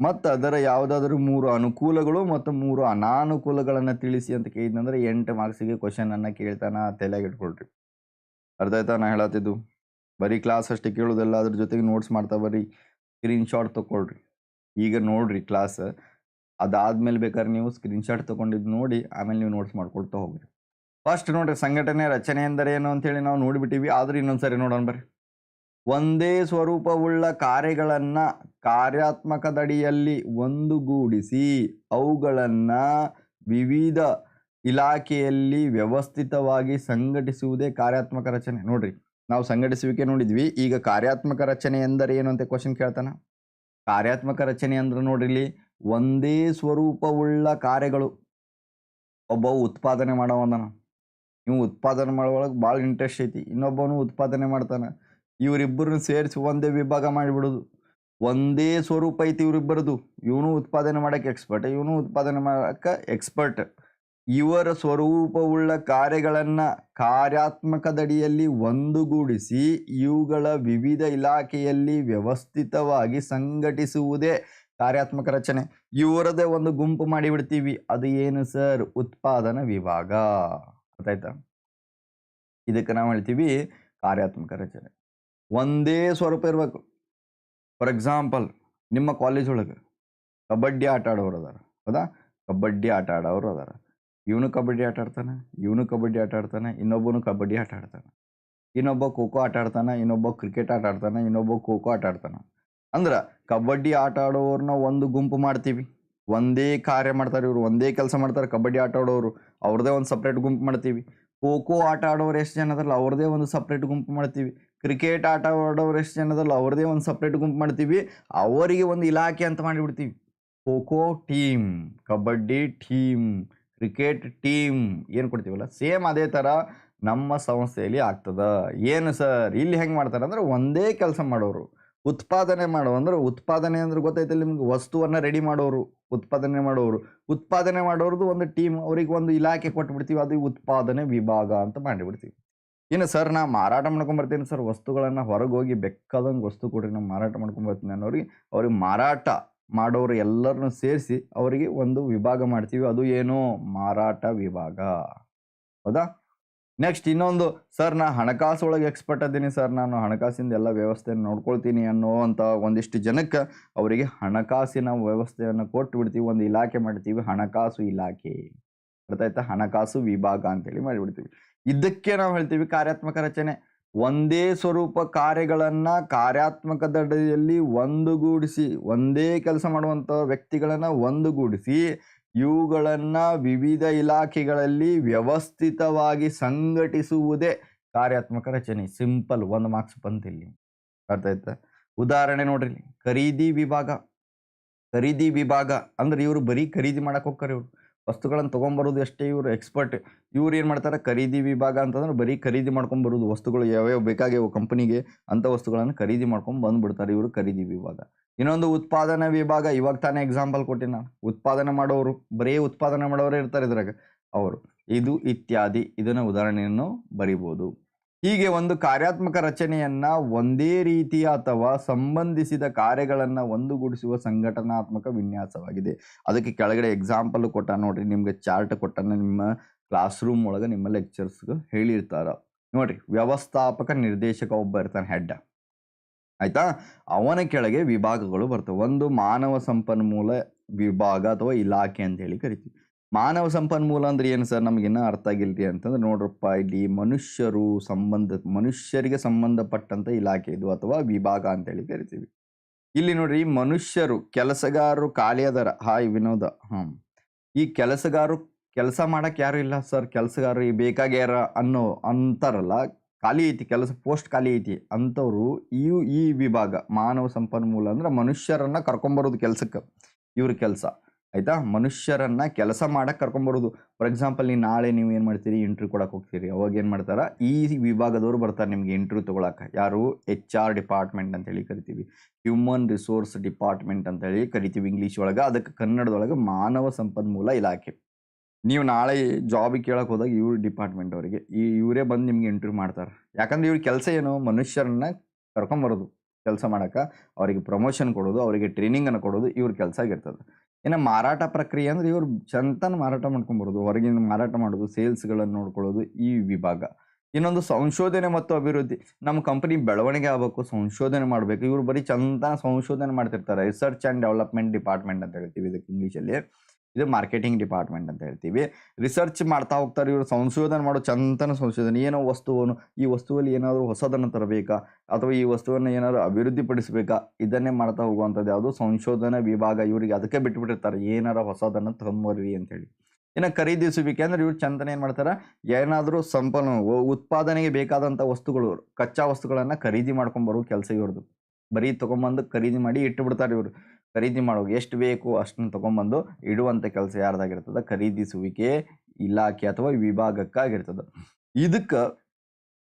ಮತ್ತು ಅದರ ಯಾವುದಾದ್ರೂ ಮೂರು ಅನುಕೂಲಗಳು ಮತ್ತು ಮೂರು ಅನಾನುಕೂಲಗಳನ್ನು ತಿಳಿಸಿ ಅಂತ ಕೇಳಿದ್ನಂದ್ರೆ ಎಂಟು ಮಾರ್ಕ್ಸಿಗೆ ಕ್ವಶನನ್ನು ಕೇಳ್ತಾನ ತಲೆಗೆ ಇಟ್ಕೊಳ್ರಿ. ಅರ್ಥ ಆಯ್ತಾ ನಾ ಹೇಳತ್ತಿದ್ದು? ಬರೀ ಕ್ಲಾಸ್ ಅಷ್ಟೇ ಕೇಳೋದಲ್ಲ, ಅದ್ರ ಜೊತೆಗೆ ನೋಟ್ಸ್ ಮಾಡ್ತಾ ಬರ್ರಿ ಸ್ಕ್ರೀನ್ಶಾಟ್ ತೊಗೊಳ್ರಿ ಈಗ ನೋಡ್ರಿ ಕ್ಲಾಸ್ ಅದಾದ್ಮೇಲೆ ಬೇಕಾದ್ರೆ ನೀವು ಸ್ಕ್ರೀನ್ಶಾಟ್ ತೊಗೊಂಡಿದ್ದು ನೋಡಿ, ಆಮೇಲೆ ನೀವು ನೋಟ್ಸ್ ಮಾಡ್ಕೊಳ್ತಾ ಹೋಗ್ರಿ. ಫಸ್ಟ್ ನೋಡ್ರಿ ಸಂಘಟನೆ ರಚನೆ ಎಂದರೆ ಏನು ಅಂತೇಳಿ ನಾವು ನೋಡಿಬಿಟ್ಟಿವಿ, ಆದ್ರೆ ಇನ್ನೊಂದ್ಸರಿ ನೋಡೋಣ ಬರ್ರಿ. ಒಂದೇ ಸ್ವರೂಪವುಳ್ಳ ಕಾರ್ಯಗಳನ್ನು ಕಾರ್ಯಾತ್ಮಕದಡಿಯಲ್ಲಿ ಒಂದುಗೂಡಿಸಿ, ಅವುಗಳನ್ನು ವಿವಿಧ ಇಲಾಖೆಯಲ್ಲಿ ವ್ಯವಸ್ಥಿತವಾಗಿ ಸಂಘಟಿಸುವುದೇ ಕಾರ್ಯಾತ್ಮಕ ರಚನೆ. ನೋಡ್ರಿ ನಾವು ಸಂಘಟಿಸುವಿಕೆ ನೋಡಿದ್ವಿ. ಈಗ ಕಾರ್ಯಾತ್ಮಕ ರಚನೆ ಎಂದರೆ ಏನು ಅಂತ ಕ್ವಶನ್ ಕೇಳ್ತಾನ? ಕಾರ್ಯಾತ್ಮಕ ರಚನೆ ಅಂದ್ರೆ ನೋಡ್ರಿ ಇಲ್ಲಿ ಒಂದೇ ಸ್ವರೂಪವುಳ್ಳ ಕಾರ್ಯಗಳು. ಒಬ್ಬ ಉತ್ಪಾದನೆ ಮಾಡೋವಂದನ. ನೀವು ಉತ್ಪಾದನೆ ಮಾಡೋಳಗೆ ಭಾಳ ಇಂಟ್ರೆಸ್ಟ್ ಐತಿ. ಇನ್ನೊಬ್ಬನು ಉತ್ಪಾದನೆ ಮಾಡ್ತಾನೆ. ಇವರಿಬ್ಬರನ್ನ ಸೇರಿಸಿ ಒಂದೇ ವಿಭಾಗ ಮಾಡಿಬಿಡೋದು. ಒಂದೇ ಸ್ವರೂಪ ಐತಿ ಇವರಿಬ್ಬರದು. ಇವನು ಉತ್ಪಾದನೆ ಮಾಡಕ್ಕೆ ಎಕ್ಸ್ಪರ್ಟ್ ಇವನು ಉತ್ಪಾದನೆ ಮಾಡಕ್ಕೆ ಎಕ್ಸ್ಪರ್ಟ್ ಇವರ ಸ್ವರೂಪವುಳ್ಳ ಕಾರ್ಯಗಳನ್ನು ಕಾರ್ಯಾತ್ಮಕದಡಿಯಲ್ಲಿ ಒಂದುಗೂಡಿಸಿ ಇವುಗಳ ವಿವಿಧ ಇಲಾಖೆಯಲ್ಲಿ ವ್ಯವಸ್ಥಿತವಾಗಿ ಸಂಘಟಿಸುವುದೇ ಕಾರ್ಯಾತ್ಮಕ ರಚನೆ. ಇವರದೇ ಒಂದು ಗುಂಪು ಮಾಡಿಬಿಡ್ತೀವಿ. ಅದು ಏನು ಸರ್? ಉತ್ಪಾದನಾ ವಿಭಾಗ. ಗೊತ್ತಾಯ್ತಾ? ಇದಕ್ಕೆ ನಾವು ಹೇಳ್ತೀವಿ ಕಾರ್ಯಾತ್ಮಕ ರಚನೆ. ಒಂದೇ ಸ್ವರೂಪ ಇರಬೇಕು. ಫಾರ್ ಎಕ್ಸಾಂಪಲ್ ನಿಮ್ಮ ಕಾಲೇಜ್ ಒಳಗೆ ಕಬಡ್ಡಿ ಆಟ ಆಡೋರು ಅದಾರ. ಹೌದಾ? ಕಬಡ್ಡಿ ಆಟ ಆಡೋರು ಅದಾರ. ಇವನು ಕಬಡ್ಡಿ ಆಟ ಆಡ್ತಾನೆ, ಇವನು ಕಬಡ್ಡಿ ಆಟ ಆಡ್ತಾನೆ, ಇನ್ನೊಬ್ಬನು ಕಬಡ್ಡಿ ಆಟ ಆಡ್ತಾನೆ. ಇನ್ನೊಬ್ಬ ಖೋಖೋ ಆಟ ಆಡ್ತಾನೆ, ಇನ್ನೊಬ್ಬ ಕ್ರಿಕೆಟ್ ಆಟ ಆಡ್ತಾನೆ, ಇನ್ನೊಬ್ಬ ಖೋ ಖೋ ಆಟ ಆಡ್ತಾನೆ. ಅಂದ್ರೆ ಕಬಡ್ಡಿ ಆಟ ಆಡೋರನ್ನ ಒಂದು ಗುಂಪು ಮಾಡ್ತೀವಿ. ಒಂದೇ ಕಾರ್ಯ ಮಾಡ್ತಾರೆ ಇವರು, ಒಂದೇ ಕೆಲಸ ಮಾಡ್ತಾರೆ ಕಬಡ್ಡಿ ಆಟ ಆಡೋರು ಅವ್ರದ್ದೇ ಒಂದು ಸಪ್ರೇಟ್ ಗುಂಪು ಮಾಡ್ತೀವಿ. ಖೋ ಖೋ ಆಟ ಆಡೋರು ಎಷ್ಟು ಜನ ಅದಲ್ಲ ಅವ್ರದ್ದೇ ಒಂದು ಸಪ್ರೇಟ್ ಗುಂಪು ಮಾಡ್ತೀವಿ. ಕ್ರಿಕೆಟ್ ಆಟ ಆಡೋರು ಎಷ್ಟು ಜನ ಅದಲ್ಲ ಅವ್ರದ್ದೇ ಒಂದು ಸಪ್ರೇಟ್ ಗುಂಪು ಮಾಡ್ತೀವಿ. ಅವರಿಗೆ ಒಂದು ಇಲಾಖೆ ಅಂತ ಮಾಡಿಬಿಡ್ತೀವಿ. Kho team, kabaddi team. Cricket team ಏನು ಕೊಡ್ತೀವಲ್ಲ, ಸೇಮ್ ಅದೇ ಥರ ನಮ್ಮ ಸಂಸ್ಥೆಯಲ್ಲಿ ಆಗ್ತದೆ. ಏನು ಸರ್, ಇಲ್ಲಿ ಹೆಂಗೆ ಮಾಡ್ತಾರೆ ಅಂದ್ರೆ ಒಂದೇ ಕೆಲಸ ಮಾಡೋರು. ಉತ್ಪಾದನೆ ಮಾಡೋ, ಅಂದ್ರೆ ಉತ್ಪಾದನೆ ಅಂದ್ರೆ ಗೊತ್ತೈತಲ್ಲ ನಿಮ್ಗೆ? ವಸ್ತುವನ್ನು ರೆಡಿ ಮಾಡೋರು, ಉತ್ಪಾದನೆ ಮಾಡೋರು. ಉತ್ಪಾದನೆ ಮಾಡೋರ್ದು ಒಂದು ಟೀಮ್ ಅವ್ರಿಗೆ ಒಂದು ಇಲಾಖೆ ಕೊಟ್ಬಿಡ್ತೀವಿ, ಅದು ಉತ್ಪಾದನೆ ವಿಭಾಗ ಅಂತ ಮಾಡಿಬಿಡ್ತೀವಿ. ಇನ್ನು ಸರ್, ನಾ ಮಾರಾಟ ಮಾಡ್ಕೊಂಬರ್ತೀನಿ ಸರ್, ವಸ್ತುಗಳನ್ನು ಹೊರಗೆ ಹೋಗಿ ಬೆಕ್ಕದಂಗೆ ವಸ್ತು ಕೊಡ್ರಿ ನಾನು ಮಾರಾಟ ಮಾಡ್ಕೊಂಬರ್ತೀನಿ ಅನ್ನೋರಿಗೆ ಅವ್ರಿಗೆ ಮಾರಾಟ ಮಾಡೋರು ಎಲ್ಲರನ್ನು ಸೇರಿಸಿ ಅವರಿಗೆ ಒಂದು ವಿಭಾಗ ಮಾಡ್ತೀವಿ. ಅದು ಏನು? ಮಾರಾಟ ವಿಭಾಗ. ಹೌದಾ? ನೆಕ್ಸ್ಟ್ ಇನ್ನೊಂದು, ಸರ್, ನಾ ಹಣಕಾಸು ಒಳಗೆ ಎಕ್ಸ್ಪರ್ಟ್ ಅದ್ದೀನಿ ಸರ್, ನಾನು ಹಣಕಾಸಿಂದ ಎಲ್ಲ ವ್ಯವಸ್ಥೆಯನ್ನು ನೋಡ್ಕೊಳ್ತೀನಿ ಅನ್ನೋವಂಥ ಒಂದಿಷ್ಟು ಜನಕ್ಕೆ ಅವರಿಗೆ ಹಣಕಾಸಿನ ವ್ಯವಸ್ಥೆಯನ್ನು ಕೊಟ್ಟು ಬಿಡ್ತೀವಿ ಒಂದು ಇಲಾಖೆ ಮಾಡ್ತೀವಿ. ಹಣಕಾಸು ಇಲಾಖೆ. ಅರ್ಥ ಆಯ್ತಾ? ಹಣಕಾಸು ವಿಭಾಗ ಅಂತೇಳಿ ಮಾಡಿಬಿಡ್ತೀವಿ. ಇದಕ್ಕೆ ನಾವು ಹೇಳ್ತೀವಿ ಕಾರ್ಯಾತ್ಮಕ ರಚನೆ. ಒಂದೇ ಸ್ವರೂಪ ಕಾರ್ಯಗಳನ್ನು ಕಾರ್ಯಾತ್ಮಕ ಕಾರ್ಯಾತ್ಮಕದಡಿಯಲ್ಲಿ ಒಂದುಗೂಡಿಸಿ, ಒಂದೇ ಕೆಲಸ ಮಾಡುವಂಥ ವ್ಯಕ್ತಿಗಳನ್ನು ಒಂದುಗೂಡಿಸಿ, ಇವುಗಳನ್ನು ವಿವಿಧ ಇಲಾಖೆಗಳಲ್ಲಿ ವ್ಯವಸ್ಥಿತವಾಗಿ ಸಂಘಟಿಸುವುದೇ ಕಾರ್ಯಾತ್ಮಕ ರಚನೆ. ಸಿಂಪಲ್ ಒಂದು ಮಾರ್ಕ್ಸ್ ಬಂತಿಲ್ಲಿ ಅರ್ಥ ಆಯ್ತಾ? ಉದಾಹರಣೆ ನೋಡ್ರಿ ಖರೀದಿ ವಿಭಾಗ. ಖರೀದಿ ವಿಭಾಗ ಅಂದ್ರೆ ಇವರು ಬರೀ ಖರೀದಿ ಮಾಡಕ್ಕೆ ಹೋಗ್ತಾರೆ ಇವರು. ವಸ್ತುಗಳನ್ನು ತೊಗೊಂಬರೋದು ಅಷ್ಟೇ ಇವರು ಎಕ್ಸ್ಪರ್ಟ್, ಇವ್ರು ಏನು ಮಾಡ್ತಾರೆ? ಖರೀದಿ ವಿಭಾಗ ಅಂತಂದ್ರೆ ಬರೀ ಖರೀದಿ ಮಾಡ್ಕೊಂಬರೋದು ವಸ್ತುಗಳು ಯಾವ್ಯಾವ ಬೇಕಾಗ್ಯಾವ ಕಂಪನಿಗೆ, ಅಂಥ ವಸ್ತುಗಳನ್ನು ಖರೀದಿ ಮಾಡ್ಕೊಂಡು ಬಂದುಬಿಡ್ತಾರೆ ಇವರು ಖರೀದಿ ವಿಭಾಗ. ಇನ್ನೊಂದು ಉತ್ಪಾದನಾ ವಿಭಾಗ, ಇವಾಗ ತಾನೇ ಎಕ್ಸಾಂಪಲ್ ಕೊಟ್ಟೆ ಉತ್ಪಾದನೆ ಮಾಡೋರು, ಬರೀ ಉತ್ಪಾದನೆ ಮಾಡೋರೇ ಇರ್ತಾರೆ ಇದ್ರಾಗ. ಅವರು ಇದು ಇತ್ಯಾದಿ, ಇದನ್ನು ಉದಾಹರಣೆಯನ್ನು ಬರಿಬೋದು. ಹೀಗೆ ಒಂದು ಕಾರ್ಯಾತ್ಮಕ ರಚನೆಯನ್ನ ಒಂದೇ ರೀತಿಯ ಅಥವಾ ಸಂಬಂಧಿಸಿದ ಕಾರ್ಯಗಳನ್ನು ಒಂದುಗೂಡಿಸುವ ಸಂಘಟನಾತ್ಮಕ ವಿನ್ಯಾಸವಾಗಿದೆ. ಅದಕ್ಕೆ ಕೆಳಗಡೆ ಎಕ್ಸಾಂಪಲ್ ಕೊಟ್ಟ ನೋಡ್ರಿ, ನಿಮ್ಗೆ ಚಾರ್ಟ್ ಕೊಟ್ಟನ ನಿಮ್ಮ ಕ್ಲಾಸ್ ರೂಮ್ ಒಳಗೆ ನಿಮ್ಮ ಲೆಕ್ಚರ್ಸ್ಗೆ ಹೇಳಿರ್ತಾರ. ನೋಡ್ರಿ, ವ್ಯವಸ್ಥಾಪಕ ನಿರ್ದೇಶಕ ಒಬ್ಬ ಇರ್ತಾನೆ ಹೆಡ್ ಆಯ್ತಾ? ಅವನ ಕೆಳಗೆ ವಿಭಾಗಗಳು ಬರ್ತವೆ. ಒಂದು ಮಾನವ ಸಂಪನ್ಮೂಲ ವಿಭಾಗ ಅಥವಾ ಇಲಾಖೆ ಅಂತ ಹೇಳಿ ಕರಿತೀವಿ. ಮಾನವ ಸಂಪನ್ಮೂಲ ಅಂದ್ರೆ ಏನು ಸರ್? ನಮಗಿನ್ನೂ ಅರ್ಥ ಆಗಿಲ್ರಿ ಅಂತಂದ್ರೆ ನೋಡ್ರಪ್ಪ, ಇಲ್ಲಿ ಮನುಷ್ಯರು ಸಂಬಂಧ, ಮನುಷ್ಯರಿಗೆ ಸಂಬಂಧಪಟ್ಟಂತ ಇಲಾಖೆ ಇದು ಅಥವಾ ವಿಭಾಗ ಅಂತೇಳಿ ಕರಿತೀವಿ. ಇಲ್ಲಿ ನೋಡ್ರಿ, ಮನುಷ್ಯರು ಕೆಲಸಗಾರರು ಖಾಲಿ ಅದರ. ಹಾಯ್ ವಿನೋದ. ಹ್ಞೂ ಈ ಕೆಲಸಗಾರರು ಕೆಲಸ ಮಾಡಕ್ಕೆ ಯಾರು ಇಲ್ಲ ಸರ್? ಕೆಲಸಗಾರರು ಈ ಬೇಕಾಗ್ಯಾರ ಅನ್ನೋ, ಅಂತಾರಲ್ಲ, ಖಾಲಿ ಐತಿ, ಕೆಲಸ ಪೋಸ್ಟ್ ಖಾಲಿ ಐತಿ ಅಂಥವ್ರು ಈ ಈ ವಿಭಾಗ ಮಾನವ ಸಂಪನ್ಮೂಲ ಅಂದ್ರೆ ಮನುಷ್ಯರನ್ನ ಕರ್ಕೊಂಬರೋದು ಕೆಲ್ಸಕ್ಕೆ. ಇವ್ರ ಕೆಲಸ. ಆಯ್ತಾ? ಮನುಷ್ಯರನ್ನ ಕೆಲಸ ಮಾಡಕ್ ಕರ್ಕೊಂಬರೋದು ಫಾರ್ ಎಕ್ಸಾಂಪಲ್ ನೀವು ನಾಳೆ ನೀವು ಏನು ಮಾಡ್ತೀರಿ? ಇಂಟರ್ವ್ಯೂ ಕೊಡಕ್ಕೆ ಹೋಗ್ತೀರಿ. ಅವಾಗ ಏನು ಮಾಡ್ತಾರ? ಈ ವಿಭಾಗದವರು ಬರ್ತಾರೆ ನಿಮ್ಗೆ ಇಂಟರ್ವ್ಯೂ ತೊಗೊಳಕ್ಕೆ ಯಾರು? ಎಚ್ ಆರ್ ಡಿಪಾರ್ಟ್ಮೆಂಟ್ ಅಂತ ಹೇಳಿ ಕರಿತೀವಿ. ಹ್ಯೂಮನ್ ರಿಸೋರ್ಸ್ ಡಿಪಾರ್ಟ್ಮೆಂಟ್ ಅಂತ ಹೇಳಿ ಕರಿತೀವಿ ಇಂಗ್ಲೀಷ್ ಒಳಗೆ. ಅದಕ್ಕೆ ಕನ್ನಡದೊಳಗೆ ಮಾನವ ಸಂಪನ್ಮೂಲ ಇಲಾಖೆ. ನೀವು ನಾಳೆ ಜಾಬಿಗೆ ಕೇಳಕ್ಕೆ ಹೋದಾಗ ಇವ್ರ ಡಿಪಾರ್ಟ್ಮೆಂಟ್ ಅವರಿಗೆ. ಈ ಇವರೇ ಬಂದು ನಿಮ್ಗೆ ಇಂಟರ್ವ್ಯೂ ಮಾಡ್ತಾರೆ. ಯಾಕಂದ್ರೆ ಇವ್ರ ಕೆಲಸ ಏನು? ಮನುಷ್ಯರನ್ನ ಕರ್ಕೊಂಬರೋದು ಕೆಲಸ ಮಾಡೋಕೆ. ಅವರಿಗೆ ಪ್ರಮೋಷನ್ ಕೊಡೋದು. ಅವರಿಗೆ ಟ್ರೈನಿಂಗನ್ನು ಕೊಡೋದು. ಇವ್ರ ಕೆಲಸ ಆಗಿರ್ತದೆ. ಇನ್ನು ಮಾರಾಟ ಪ್ರಕ್ರಿಯೆ ಅಂದ್ರೆ ಇವರು ಚಂತನ ಮಾರಾಟ ಮಾಡ್ಕೊಂಬರೋದು ಹೊರಗಿನ ಮಾರಾಟ ಮಾಡೋದು ಸೇಲ್ಸ್ಗಳನ್ನು ನೋಡ್ಕೊಳ್ಳೋದು ಈ ವಿಭಾಗ. ಇನ್ನೊಂದು ಸಂಶೋಧನೆ ಮತ್ತು ಅಭಿವೃದ್ಧಿ. ನಮ್ಮ ಕಂಪನಿ ಬೆಳವಣಿಗೆ ಆಗಬೇಕು, ಸಂಶೋಧನೆ ಮಾಡಬೇಕು. ಇವರು ಬರೀ ಚಂತನ ಸಂಶೋಧನೆ ಮಾಡ್ತಿರ್ತಾರೆ. ರಿಸರ್ಚ್ ಆ್ಯಂಡ್ ಡೆವಲಪ್ಮೆಂಟ್ ಡಿಪಾರ್ಟ್ಮೆಂಟ್ ಅಂತ ಹೇಳ್ತೀವಿ ಇದಕ್ಕೆ ಇಂಗ್ಲೀಷಲ್ಲಿ ಇದು ಮಾರ್ಕೆಟಿಂಗ್ ಡಿಪಾರ್ಟ್ಮೆಂಟ್ ಅಂತ ಹೇಳ್ತೀವಿ. ರಿಸರ್ಚ್ ಮಾಡ್ತಾ ಹೋಗ್ತಾರೆ ಇವರು, ಸಂಶೋಧನೆ ಮಾಡೋ ಚಂತನ ಸಂಶೋಧನೆ, ಏನೋ ವಸ್ತುವನ್ನು, ಈ ವಸ್ತುವಲ್ಲಿ ಏನಾದರೂ ಹೊಸದನ್ನು ತರಬೇಕಾ? ಅಥವಾ ಈ ವಸ್ತುವನ್ನು ಏನಾದರೂ ಅಭಿವೃದ್ಧಿಪಡಿಸಬೇಕಾ? ಇದನ್ನೇ ಮಾಡ್ತಾ ಹೋಗುವಂಥದ್ದು ಯಾವುದು ಸಂಶೋಧನಾ ವಿಭಾಗ ಇವರಿಗೆ ಅದಕ್ಕೆ ಬಿಟ್ಬಿಟ್ಟಿರ್ತಾರೆ. ಏನಾರ ಹೊಸದನ್ನು ತಗೊಂಬರ್ರಿ ಅಂತೇಳಿ ಇನ್ನು ಖರೀದಿಸುವಿಕೆ ಅಂದರೆ ಇವ್ರು ಚಂದನ ಏನು ಮಾಡ್ತಾರೆ? ಏನಾದರೂ ಸಂಪನ್ನ ಉತ್ಪಾದನೆಗೆ ಬೇಕಾದಂಥ ವಸ್ತುಗಳು, ಕಚ್ಚಾ ವಸ್ತುಗಳನ್ನು ಖರೀದಿ ಮಾಡ್ಕೊಂಬರೋ ಕೆಲಸ ಇವ್ರದ್ದು. ಬರೀ ತೊಗೊಂಬಂದು ಖರೀದಿ ಮಾಡಿ ಇಟ್ಟುಬಿಡ್ತಾರೆ ಇವರು. ಖರೀದಿ ಮಾಡುವಾಗ ಎಷ್ಟು ಬೇಕು ಅಷ್ಟನ್ನು ತೊಗೊಂಬಂದು ಇಡುವಂಥ ಕೆಲಸ ಯಾರ್ದಾಗಿರ್ತದೆ? ಖರೀದಿಸುವಿಕೆ ಇಲಾಖೆ ಅಥವಾ ವಿಭಾಗಕ್ಕಾಗಿರ್ತದೆ. ಇದಕ್ಕೆ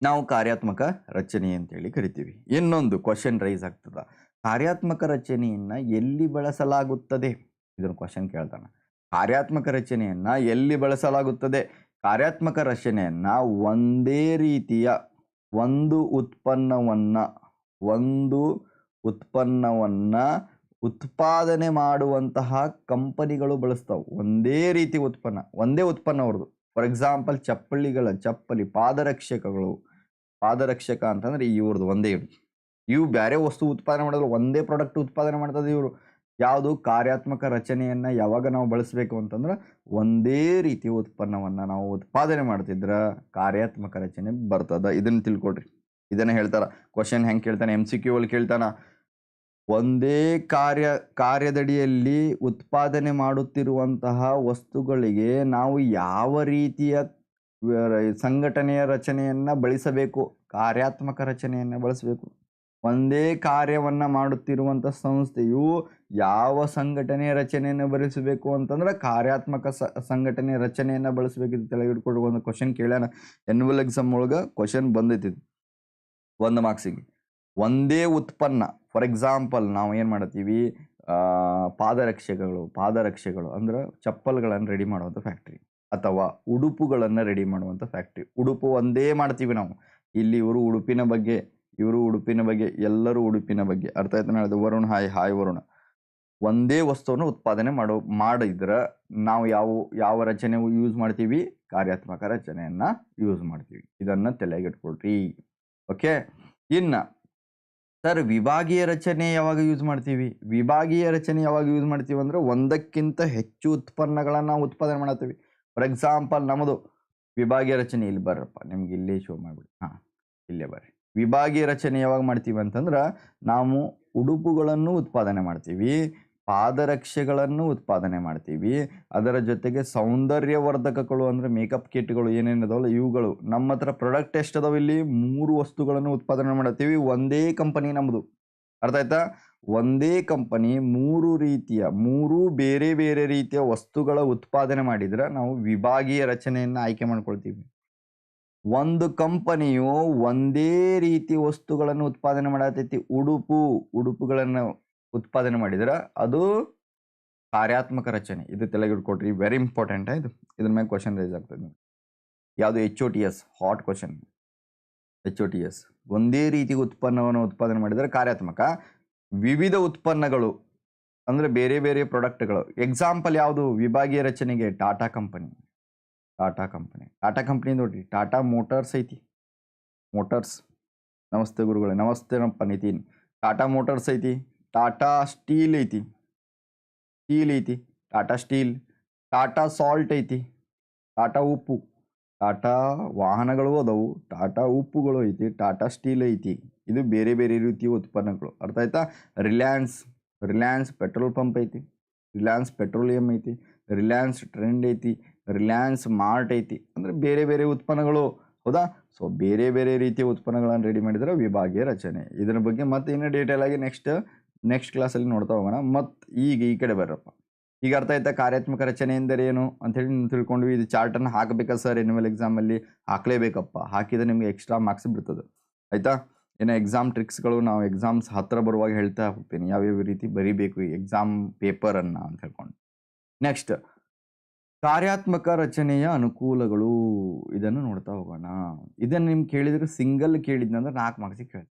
ನಾವು ಕಾರ್ಯಾತ್ಮಕ ರಚನೆ ಅಂತೇಳಿ ಕರಿತೀವಿ. ಇನ್ನೊಂದು ಕ್ವಶನ್ ರೈಸ್ ಆಗ್ತದ. ಕಾರ್ಯಾತ್ಮಕ ರಚನೆಯನ್ನು ಎಲ್ಲಿ ಬಳಸಲಾಗುತ್ತದೆ? ಇದನ್ನು ಕ್ವಶನ್ ಕೇಳ್ತಾನೆ. ಕಾರ್ಯಾತ್ಮಕ ರಚನೆಯನ್ನು ಎಲ್ಲಿ ಬಳಸಲಾಗುತ್ತದೆ? ಕಾರ್ಯಾತ್ಮಕ ರಚನೆಯನ್ನು ಒಂದೇ ರೀತಿಯ ಒಂದು ಉತ್ಪನ್ನವನ್ನು, ಒಂದು ಉತ್ಪನ್ನವನ್ನ ಉತ್ಪಾದನೆ ಮಾಡುವಂತಹ ಕಂಪನಿಗಳು ಬಳಸ್ತಾವೆ. ಒಂದೇ ರೀತಿ ಉತ್ಪನ್ನ, ಒಂದೇ ಉತ್ಪನ್ನ ಅವ್ರದ್ದು. ಫಾರ್ ಎಕ್ಸಾಂಪಲ್ ಚಪ್ಪಲಿಗಳ, ಚಪ್ಪಲಿ ಪಾದರಕ್ಷಕಗಳು. ಪಾದರಕ್ಷಕ ಅಂತಂದ್ರೆ ಇವ್ರದ್ದು ಒಂದೇ. ಇವು ಬೇರೆ ವಸ್ತು ಉತ್ಪಾದನೆ ಮಾಡಿದ್ರು ಒಂದೇ ಪ್ರಾಡಕ್ಟ್ ಉತ್ಪಾದನೆ ಮಾಡ್ತದೆ ಇವರು. ಯಾವುದು ಕಾರ್ಯಾತ್ಮಕ ರಚನೆಯನ್ನ ಯಾವಾಗ ನಾವು ಬಳಸಬೇಕು ಅಂತಂದ್ರೆ ಒಂದೇ ರೀತಿಯ ಉತ್ಪನ್ನವನ್ನ ನಾವು ಉತ್ಪಾದನೆ ಮಾಡ್ತಿದ್ರೆ ಕಾರ್ಯಾತ್ಮಕ ರಚನೆ ಬರ್ತದ. ಇದನ್ನ ತಿಳ್ಕೊಡ್ರಿ ಇದನ್ನ ಹೇಳ್ತಾರ. ಕ್ವಶನ್ ಹೆಂಗೆ ಕೇಳ್ತಾನೆ? ಎಂ ಸಿ ಕ್ಯೂ ಅಲ್ಲಿ ಕೇಳ್ತಾನ. ಒಂದೇ ಕಾರ್ಯ, ಕಾರ್ಯದಡಿಯಲ್ಲಿ ಉತ್ಪಾದನೆ ಮಾಡುತ್ತಿರುವಂತಹ ವಸ್ತುಗಳಿಗೆ ನಾವು ಯಾವ ರೀತಿಯ ಸಂಘಟನೆಯ ರಚನೆಯನ್ನು ಬಳಸಬೇಕು, ಕಾರ್ಯಾತ್ಮಕ ರಚನೆಯನ್ನು ಬಳಸಬೇಕು. ಒಂದೇ ಕಾರ್ಯವನ್ನು ಮಾಡುತ್ತಿರುವಂಥ ಸಂಸ್ಥೆಯು ಯಾವ ಸಂಘಟನೆಯ ರಚನೆಯನ್ನು ಬಳಸಬೇಕು ಅಂತಂದ್ರೆ ಕಾರ್ಯಾತ್ಮಕ ಸ ಸಂಘಟನೆ ರಚನೆಯನ್ನು ಬಳಸಬೇಕು ಇದು ತೆಳಗಿಡ್ಕೊಂಡು ಒಂದು ಕ್ವಶನ್ ಕೇಳ್ಯಾನ. ಎನ್ಯುವಲ್ ಎಕ್ಸಾಮ್ ಒಳಗೆ ಕ್ವಶನ್ ಬಂದೈತಿ. ಒಂದು ಮಾರ್ಕ್ಸಿಗೆ ಒಂದೇ ಉತ್ಪನ್ನ ಫಾರ್ ಎಕ್ಸಾಂಪಲ್ ನಾವು ಏನು ಮಾಡ್ತೀವಿ ಪಾದರಕ್ಷೆಗಳು ಪಾದರಕ್ಷೆಗಳು ಅಂದ್ರೆ ಚಪ್ಪಲ್ಗಳನ್ನು ರೆಡಿ ಮಾಡುವಂಥ ಫ್ಯಾಕ್ಟ್ರಿ ಅಥವಾ ಉಡುಪುಗಳನ್ನು ರೆಡಿ ಮಾಡುವಂಥ ಫ್ಯಾಕ್ಟ್ರಿ ಉಡುಪು ಒಂದೇ ಮಾಡ್ತೀವಿ ನಾವು. ಇಲ್ಲಿ ಇವರು ಉಡುಪಿನ ಬಗ್ಗೆ, ಇವರು ಉಡುಪಿನ ಬಗ್ಗೆ, ಎಲ್ಲರೂ ಉಡುಪಿನ ಬಗ್ಗೆ. ಅರ್ಥ ಆಯ್ತು ಹೇಳಿದೆ ವರುಣ್ ಹಾಯ್ ಹಾಯ್ ವರುಣ. ಒಂದೇ ವಸ್ತುವನ್ನು ಉತ್ಪಾದನೆ ಮಾಡೋ, ಮಾಡಿದ್ರೆ ನಾವು ಯಾವ ಯಾವ ರಚನೆ ಯೂಸ್ ಮಾಡ್ತೀವಿ? ಕಾರ್ಯಾತ್ಮಕ ರಚನೆಯನ್ನು ಯೂಸ್ ಮಾಡ್ತೀವಿ. ಇದನ್ನು ತಲೆಗೆ ಇಟ್ಕೊಳ್ರಿ. ಓಕೆ ಇನ್ನ ಸರ್, ವಿಭಾಗೀಯ ರಚನೆ ಯಾವಾಗ ಯೂಸ್ ಮಾಡ್ತೀವಿ? ವಿಭಾಗೀಯ ರಚನೆ ಯಾವಾಗ ಯೂಸ್ ಮಾಡ್ತೀವಿ ಅಂದರೆ ಒಂದಕ್ಕಿಂತ ಹೆಚ್ಚು ಉತ್ಪನ್ನಗಳನ್ನು ಉತ್ಪಾದನೆ ಮಾಡ್ತೀವಿ ಫಾರ್ ಎಕ್ಸಾಂಪಲ್ ನಮ್ಮದು ವಿಭಾಗೀಯ ರಚನೆ ಇಲ್ಲಿ ಬರ್ರಪ್ಪ, ನಿಮ್ಗೆ ಇಲ್ಲೇ ಶೋ ಮಾಡಿಬಿಡಿ. ಹಾಂ, ಇಲ್ಲೇ ಬರ್ರಿ. ವಿಭಾಗೀಯ ರಚನೆ ಯಾವಾಗ ಮಾಡ್ತೀವಿ ಅಂತಂದ್ರೆ, ನಾವು ಉಡುಪುಗಳನ್ನು ಉತ್ಪಾದನೆ ಮಾಡ್ತೀವಿ ಪಾದರಕ್ಷೆಗಳನ್ನು ಉತ್ಪಾದನೆ ಮಾಡ್ತೀವಿ. ಅದರ ಜೊತೆಗೆ ಸೌಂದರ್ಯವರ್ಧಕಗಳು ಅಂದರೆ ಮೇಕಪ್ ಕಿಟ್ಗಳು ಏನೇನಿದಾವಲ್ಲ ಇವುಗಳು. ನಮ್ಮ ಹತ್ರ ಪ್ರಾಡಕ್ಟ್ ಅದಾವ ಇಲ್ಲಿ? ಮೂರು ವಸ್ತುಗಳನ್ನು ಉತ್ಪಾದನೆ ಮಾಡ್ತೀವಿ. ಒಂದೇ ಕಂಪನಿ ನಮ್ಮದು ಅರ್ಥ ಆಯ್ತಾ? ಒಂದೇ ಕಂಪನಿ ಮೂರು ರೀತಿಯ, ಮೂರು ಬೇರೆ ಬೇರೆ ರೀತಿಯ ವಸ್ತುಗಳ ಉತ್ಪಾದನೆ ಮಾಡಿದರೆ ನಾವು ವಿಭಾಗೀಯ ರಚನೆಯನ್ನು ಆಯ್ಕೆ ಮಾಡ್ಕೊಳ್ತೀವಿ. ಒಂದು ಕಂಪನಿಯು ಒಂದೇ ರೀತಿ ವಸ್ತುಗಳನ್ನು ಉತ್ಪಾದನೆ ಮಾಡತೈತಿ. ಉಡುಪು, ಉಡುಪುಗಳನ್ನು ಉತ್ಪಾದನೆ ಮಾಡಿದ್ರೆ ಅದು ಕಾರ್ಯಾತ್ಮಕ ರಚನೆ. ಇದು ತಲೆಗಿಡ್ಕೊಟ್ರಿ ವೆರಿ ಇಂಪಾರ್ಟೆಂಟ್ ಇದು. ಇದ್ರ ಮೇಲೆ ಕ್ವಶನ್ ರೈಸ್ ಆಗ್ತದೆ ಯಾವುದು H O T S hot question H O T S ಒಂದೇ ರೀತಿ ಉತ್ಪನ್ನವನ್ನು ಉತ್ಪಾದನೆ ಮಾಡಿದರೆ ಕಾರ್ಯಾತ್ಮಕ. ವಿವಿಧ ಉತ್ಪನ್ನಗಳು, ಅಂದರೆ ಬೇರೆ ಬೇರೆ ಪ್ರಾಡಕ್ಟ್ಗಳು ಎಕ್ಸಾಂಪಲ್ ಯಾವುದು? ವಿಭಾಗೀಯ ರಚನೆಗೆ Tata company Tata company Tata company ನೋಡ್ರಿ. ಟಾಟಾ ಮೋಟಾರ್ಸ್ ಐತಿ. ಮೋಟಾರ್ಸ್ ನಮಸ್ತೆ ಗುರುಗಳೇ. ನಮಸ್ತೆ ನಪ್ಪ ನಿತಿನ್. ಟಾಟಾ ಮೋಟಾರ್ಸ್ ಐತಿ. ಟಾಟಾ ಸ್ಟೀಲ್ ಐತಿ. ಸ್ಟೀಲ್ ಐತಿ. ಟಾಟಾ ಸ್ಟೀಲ್ ಟಾಟಾ ಸಾಲ್ಟ್ ಐತಿ. ಟಾಟಾ ಉಪ್ಪು ಟಾಟಾ ವಾಹನಗಳು ಅದಾವು. ಟಾಟಾ ಉಪ್ಪುಗಳು ಐತಿ ಟಾಟಾ ಸ್ಟೀಲ್ ಐತಿ. ಇದು ಬೇರೆ ಬೇರೆ ರೀತಿಯ ಉತ್ಪನ್ನಗಳು. ಅರ್ಥ ಆಯ್ತಾ? ರಿಲಯನ್ಸ್ ರಿಲಯನ್ಸ್ ಪೆಟ್ರೋಲ್ ಪಂಪ್ ಐತಿ. ರಿಲಯನ್ಸ್ ಪೆಟ್ರೋಲಿಯಂ ಐತಿ. ರಿಲಯನ್ಸ್ ಟ್ರೆಂಡ್ ಐತಿ. ರಿಲಯನ್ಸ್ ಮಾರ್ಟ್ ಐತಿ. ಅಂದರೆ ಬೇರೆ ಬೇರೆ ಉತ್ಪನ್ನಗಳು. ಹೌದಾ? ಸೊ ಬೇರೆ ಬೇರೆ ರೀತಿಯ ಉತ್ಪನ್ನಗಳನ್ನು ರೆಡಿ ಮಾಡಿದರೆ ವಿಭಾಗೀಯ ರಚನೆ. ಇದರ ಬಗ್ಗೆ ಮತ್ತೆ ಇನ್ನೂ ಡೀಟೇಲ್ ಆಗಿ ನೆಕ್ಸ್ಟ್ ನೆಕ್ಸ್ಟ್ ಕ್ಲಾಸಲ್ಲಿ ನೋಡ್ತಾ ಹೋಗೋಣ. ಮತ್ತು ಈಗ ಈ ಕಡೆ ಬರ್ರಪ್ಪ. ಈಗ ಅರ್ಥ ಆಯ್ತಾ? ಕಾರ್ಯಾತ್ಮಕ ರಚನೆ ಎಂದರೆ ಏನು ಅಂತೇಳಿ ನೀವು ತಿಳ್ಕೊಂಡ್ವಿ ಇದು ಚಾರ್ಟನ್ನು ಹಾಕಬೇಕಾ ಸರ್ ಎನ್ಯುವಲ್ ಎಕ್ಸಾಮಲ್ಲಿ ಹಾಕಲೇಬೇಕಪ್ಪ. ಹಾಕಿದ್ರೆ ನಿಮಗೆ ಎಕ್ಸ್ಟ್ರಾ ಮಾರ್ಕ್ಸ್ ಬಿಡ್ತದೆ. ಆಯಿತಾ? ಏನೋ ಎಕ್ಸಾಮ್ ಟ್ರಿಕ್ಸ್ಗಳು ನಾವು ಎಕ್ಸಾಮ್ಸ್ ಹತ್ತಿರ ಬರುವಾಗ ಹೇಳ್ತಾ ಹೋಗ್ತೀನಿ. ಯಾವ್ಯಾವ ರೀತಿ ಬರಿಬೇಕು ಈ ಎಕ್ಸಾಮ್ ಪೇಪರನ್ನು ಅಂತ ಹೇಳ್ಕೊಂಡು. ನೆಕ್ಸ್ಟ್ ಕಾರ್ಯಾತ್ಮಕ ರಚನೆಯ ಅನುಕೂಲಗಳು ಇದನ್ನು ನೋಡ್ತಾ ಹೋಗೋಣ. ಇದನ್ನು ನಿಮ್ಗೆ ಕೇಳಿದ್ರೆ ಸಿಂಗಲ್ ಕೇಳಿದ್ನಂದ್ರೆ ನಾಲ್ಕು ಮಾರ್ಕ್ಸಿಗೆ ಕೇಳಿ